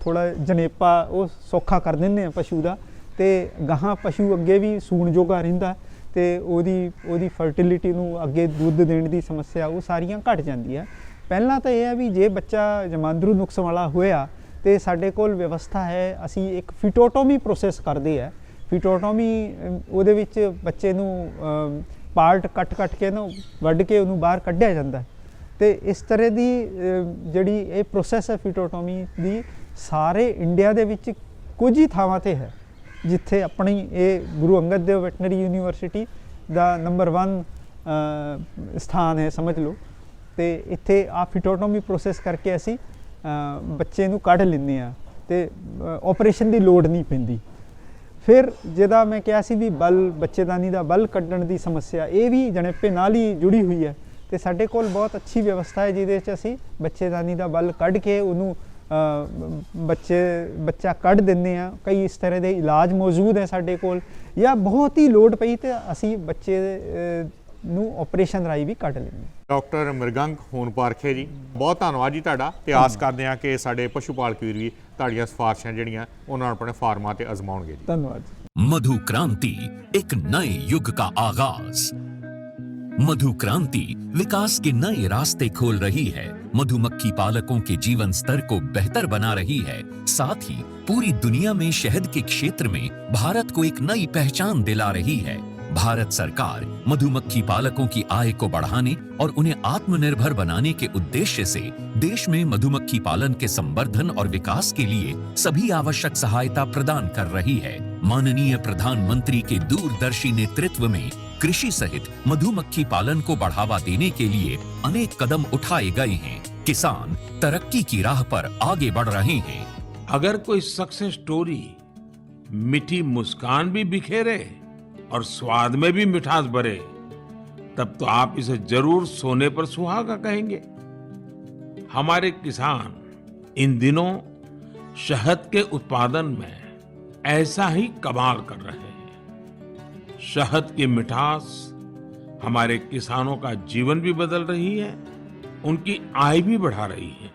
B: ਥੋੜਾ ਜਣੇਪਾ ਉਹ ਸੌਖਾ ਕਰ ਦਿੰਦੇ ਆ ਪਸ਼ੂ ਦਾ ਤੇ ਗਾਹਾਂ ਪਸ਼ੂ ਅੱਗੇ ਵੀ ਸੂਣ ਜੋਗਾ ਰਹਿੰਦਾ। ਤੇ ਉਹਦੀ ਉਹਦੀ ਫਰਟੀਲਿਟੀ ਨੂੰ ਅੱਗੇ ਦੁੱਧ ਦੇਣ ਦੀ ਸਮੱਸਿਆ ਉਹ ਸਾਰੀਆਂ ਘਟ ਜਾਂਦੀਆਂ। ਪਹਿਲਾਂ ਤਾਂ ਇਹ ਹੈ ਵੀ ਜੇ ਬੱਚਾ ਜਮਾਂਦਰੂ ਨੁਕਸ ਵਾਲਾ ਹੋਇਆ ਤੇ ਸਾਡੇ ਕੋਲ ਵਿਵਸਥਾ ਹੈ, ਅਸੀਂ ਇੱਕ ਫਿਟੋਟੋਮੀ ਪ੍ਰੋਸੈਸ ਕਰਦੇ ਆ। ਫਿਟੋਟੋਮੀ ਉਹਦੇ ਵਿੱਚ ਬੱਚੇ ਨੂੰ ਪਾਰਟ ਕੱਟ-ਕੱਟ ਕੇ ਨਾ ਵੱਢ ਕੇ ਉਹਨੂੰ ਬਾਹਰ ਕੱਢਿਆ ਜਾਂਦਾ। ਹੈ। ਤੇ ਇਸ ਤਰ੍ਹਾਂ ਦੀ ਜਿਹੜੀ ਇਹ ਪ੍ਰੋਸੈਸ ਹੈ ਫਿਟੋਟੋਮੀ ਦੀ, ਸਾਰੇ ਇੰਡੀਆ ਦੇ ਵਿੱਚ ਕੁਝ ਹੀ ਥਾਵਾਂ ਤੇ ਹੈ। ਜਿੱਥੇ ਆਪਣੀ ਇਹ ਗੁਰੂ ਅੰਗਦ ਦੇਵ ਵੈਟਨਰੀ ਯੂਨੀਵਰਸਿਟੀ ਦਾ ਨੰਬਰ 1 ਸਥਾਨ ਹੈ, ਸਮਝ ਲਓ। ਤੇ ਇੱਥੇ ਆ ਫਿਟੋਟੋਮੀ ਪ੍ਰੋਸੈਸ ਕਰਕੇ ਅਸੀਂ ਬੱਚੇ ਨੂੰ ਕੱਢ ਲੈਂਦੇ ਆ ਤੇ ਆਪਰੇਸ਼ਨ ਦੀ ਲੋੜ ਨਹੀਂ ਪੈਂਦੀ। ਫਿਰ ਜਿਹਦਾ ਮੈਂ ਕਿਹਾ ਸੀ ਵੀ ਬਲ, ਬੱਚੇਦਾਨੀ ਦਾ ਬਲ ਕੱਢਣ ਦੀ ਸਮੱਸਿਆ, ਇਹ ਵੀ ਜਣੇਪੇ ਨਾਲ ਹੀ ਜੁੜੀ ਹੋਈ ਹੈ। ਤੇ ਸਾਡੇ ਕੋਲ ਬਹੁਤ ਅੱਛੀ ਵਿਵਸਥਾ ਹੈ ਜਿਹਦੇ ਵਿੱਚ ਅਸੀਂ ਬੱਚੇਦਾਨੀ ਦਾ ਬਲ ਕੱਢ ਕੇ ਉਹਨੂੰ ਬੱਚੇ ਬੱਚਾ ਕੱਢ ਦਿੰਦੇ ਆ ਕਈ ਇਸ ਤਰ੍ਹਾਂ ਦੇ ਇਲਾਜ ਮੌਜੂਦ ਹੈ ਸਾਡੇ ਕੋਲ ਜਾਂ ਬਹੁਤ ਹੀ ਲੋੜ ਪਈ ਤੇ ਅਸੀਂ ਬੱਚੇ ਅ, ਨੂੰ ਆਪਰੇਸ਼ਨ ਰਾਈ ਵੀ ਕੱਢ ਲੈਂਦੇ ਹਾਂ
A: ਡਾਕਟਰ ਮਿਰਗੰਗ ਹੋਨ ਪਾਰਖੇ ਜੀ ਬਹੁਤ ਧੰਨਵਾਦ ਜੀ ਤੁਹਾਡਾ ਤੇ ਆਸ ਕਰਦੇ ਹਾਂ ਕਿ ਸਾਡੇ ਪਸ਼ੂ ਪਾਲਕ ਵੀਰ ਵੀ ਤੁਹਾਡੀਆਂ ਸਿਫਾਰਸ਼ਾਂ ਜਿਹੜੀਆਂ ਉਹਨਾਂ ਨੂੰ ਆਪਣੇ ਫਾਰਮਾਂ ਤੇ ਅਜ਼ਮਾਉਣਗੇ ਜੀ
B: ਧੰਨਵਾਦ ਜੀ
C: मधु क्रांति एक नए युग का आगाज मधु क्रांति विकास के नए रास्ते खोल रही है मधुमक्खी पालकों के जीवन स्तर को बेहतर बना रही है। साथ ही, पूरी दुनिया में शहद के क्षेत्र में भारत को एक नई पहचान दिला रही है। भारत सरकार मधुमक्खी पालकों की आय को बढ़ाने और उन्हें आत्मनिर्भर बनाने के उद्देश्य से देश में मधुमक्खी पालन के संवर्धन और विकास के लिए सभी आवश्यक सहायता प्रदान कर रही है। माननीय प्रधानमंत्री के दूरदर्शी नेतृत्व में कृषि सहित मधुमक्खी पालन को बढ़ावा देने के लिए अनेक कदम उठाए गए हैं। किसान तरक्की की राह पर आगे बढ़ रहे हैं।
D: अगर कोई सक्सेस स्टोरी मीठी मुस्कान भी बिखेरे और स्वाद में भी मिठास भरे, तब तो आप इसे ज़रूर सोने पर सुहागा कहेंगे। हमारे किसान इन दिनों शहद के उत्पादन में ऐसा ही कमाल कर रहे हैं। शहद की मिठास हमारे किसानों का जीवन भी बदल रही है, उनकी आय भी बढ़ा रही है।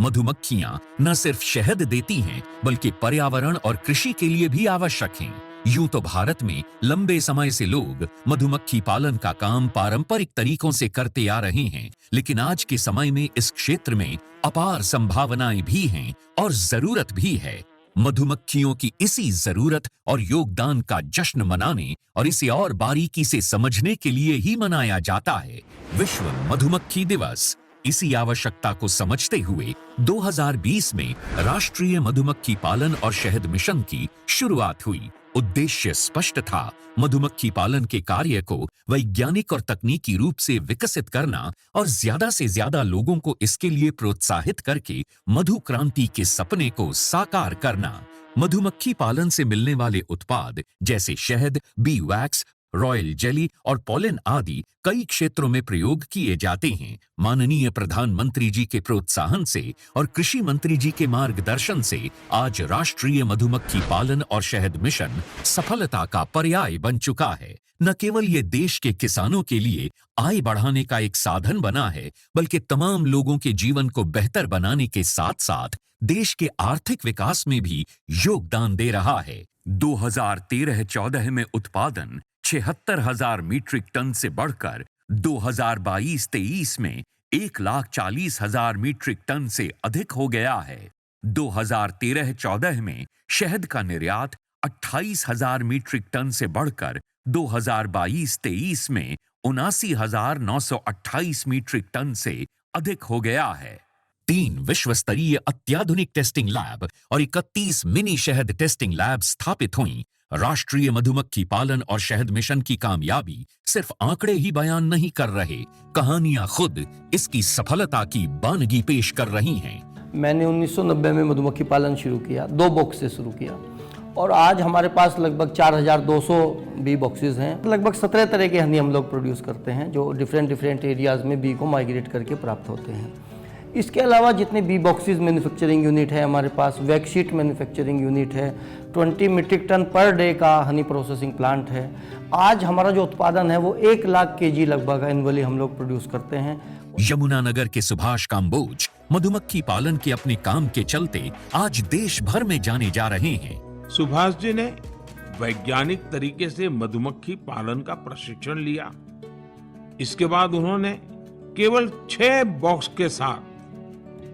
C: मधुमक्खियाँ न सिर्फ़ शहद देती हैं, बल्कि पर्यावरण और कृषि के लिए भी आवश्यक हैं। यूँ तो भारत में लंबे समय से लोग मधुमक्खी पालन का काम पारंपरिक तरीकों से करते आ रहे हैं, लेकिन आज के समय में इस क्षेत्र में अपार संभावनाएँ भी हैं और ज़रूरत भी है। मधुमक्खियों की इसी जरूरत और योगदान का जश्न मनाने और इसे और बारीकी से समझने के लिए ही मनाया जाता है विश्व मधुमक्खी दिवस इसी आवश्यकता को समझते हुए 2020 में राष्ट्रीय मधुमक्खी पालन और शहद मिशन की शुरुआत हुई। उद्देश्य स्पष्ट था। मधुमक्खी पालन के कार्य को वैज्ञानिक और तकनीकी रूप से विकसित करना और ज़्यादा से ज़्यादा लोगों को इसके लिए प्रोत्साहित करके मधु क्रांति के सपने को साकार करना। मधुमक्खी पालन से मिलने वाले उत्पाद जैसे शहद बी वैक्स रॉयल जेली और पॉलन आदि कई क्षेत्रों में प्रयोग किए जाते हैं। माननीय प्रधानमंत्री जी के प्रोत्साहन से और कृषि मंत्री जी के मार्गदर्शन से आज राष्ट्रीय मधुमक्खी पालन और शहद मिशन सफलता का पर्याय बन चुका है। न केवल ये देश के किसानों के लिए आय बढ़ाने का एक साधन बना है, बल्कि तमाम लोगों के जीवन को बेहतर बनाने के साथ साथ देश के आर्थिक विकास में भी योगदान दे रहा है। 2013-14 में उत्पादन छिहत्तर हज़ार मीट्रिक टन से बढ़कर 2022-23 में एक लाख चालीस हज़ार मीट्रिक टन से अधिक हो गया है। 2013-14 में शहद का निर्यात अट्ठाईस हज़ार मीट्रिक टन से बढ़कर 2022-23 में उनासी हज़ार नौ सौ अट्ठाईस मीट्रिक टन से अधिक हो गया है। तीन विश्व स्तरीय अत्याधुनिक टेस्टिंग लैब और 31 मिनी शहद टेस्टिंग लैब स्थापित हुई। राष्ट्रीय मधुमक्खी पालन और शहद मिशन की कामयाबी सिर्फ़ आंकड़े ही बयान नहीं कर रहे कहानियाँ खुद इसकी सफलता की बानगी पेश कर रही हैं।
E: मैंने 1990 में मधुमक्खी पालन शुरू किया दो बॉक्स से शुरू किया। और आज हमारे पास लगभग 4,200 बी बॉक्सेस हैं। लगभग 17 तरह के हनी हम लोग प्रोड्यूस करते हैं जो डिफरेंट डिफरेंट एरियाज़ में बी को माइग्रेट करके प्राप्त होते हैं। इसके अलावा जितने बी बॉक्सेस मैन्युफैक्चरिंग यूनिट है हमारे पास वैक्सीट मैन्युफैक्चरिंग यूनिट है 20 मीट्रिक टन पर डे का हनी प्रोसेसिंग प्लांट है। आज हमारा जो उत्पादन है वो एक लाख के जी लगभग एनुअली हम लोग प्रोड्यूस करते हैं।
C: यमुनानगर के सुभाष काम्बोज मधुमक्खी पालन के अपने काम के चलते आज देश भर में जाने जा रहे हैं।
D: सुभाष जी ने वैज्ञानिक तरीके से मधुमक्खी पालन का प्रशिक्षण लिया। इसके बाद उन्होंने केवल छह बॉक्स के साथ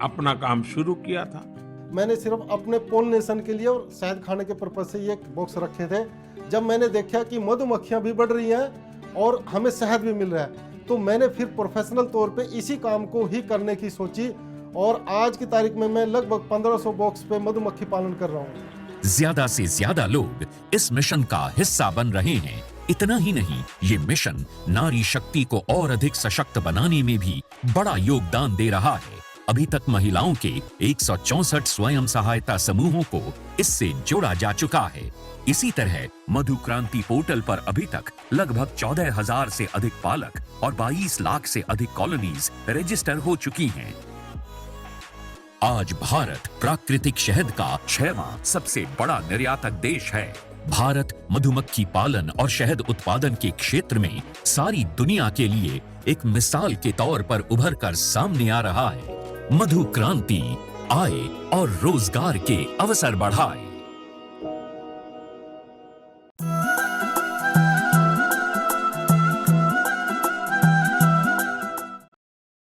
D: अपना काम शुरू किया था।
F: मैंने सिर्फ़ अपने पोलिनेशन के लिए और शहद खाने के पर्पज से ये बॉक्स रखे थे। जब मैंने देखा कि मधुमक्खियाँ भी बढ़ रही हैं और हमें शहद भी मिल रहा है तो मैंने फिर प्रोफेशनल तौर पे इसी काम को ही करने की सोची और आज की तारीख में मैं लगभग 1500 बॉक्स पे मधुमक्खी पालन कर रहा हूँ।
C: ज़्यादा से ज़्यादा लोग इस मिशन का हिस्सा बन रहे हैं। इतना ही नहीं ये मिशन नारी शक्ति को और अधिक सशक्त बनाने में भी बड़ा योगदान दे रहा है। अभी तक महिलाओं के एक स्वयं सहायता समूहों को इससे जोड़ा जा चुका है। इसी तरह मधु क्रांति पोर्टल पर अभी तक लगभग चौदह हज़ार से अधिक पालक और 22 लाख से अधिक कॉलोनीज रजिस्टर हो चुकी हैं। आज भारत प्राकृतिक शहद का छठवां सबसे बड़ा निर्यातक देश है। भारत मधुमक्खी पालन और शहद उत्पादन के क्षेत्र में सारी दुनिया के लिए एक मिसाल के तौर पर उभर कर सामने आ रहा है। मधु क्रांति आए और रोजगार के अवसर बढ़ाए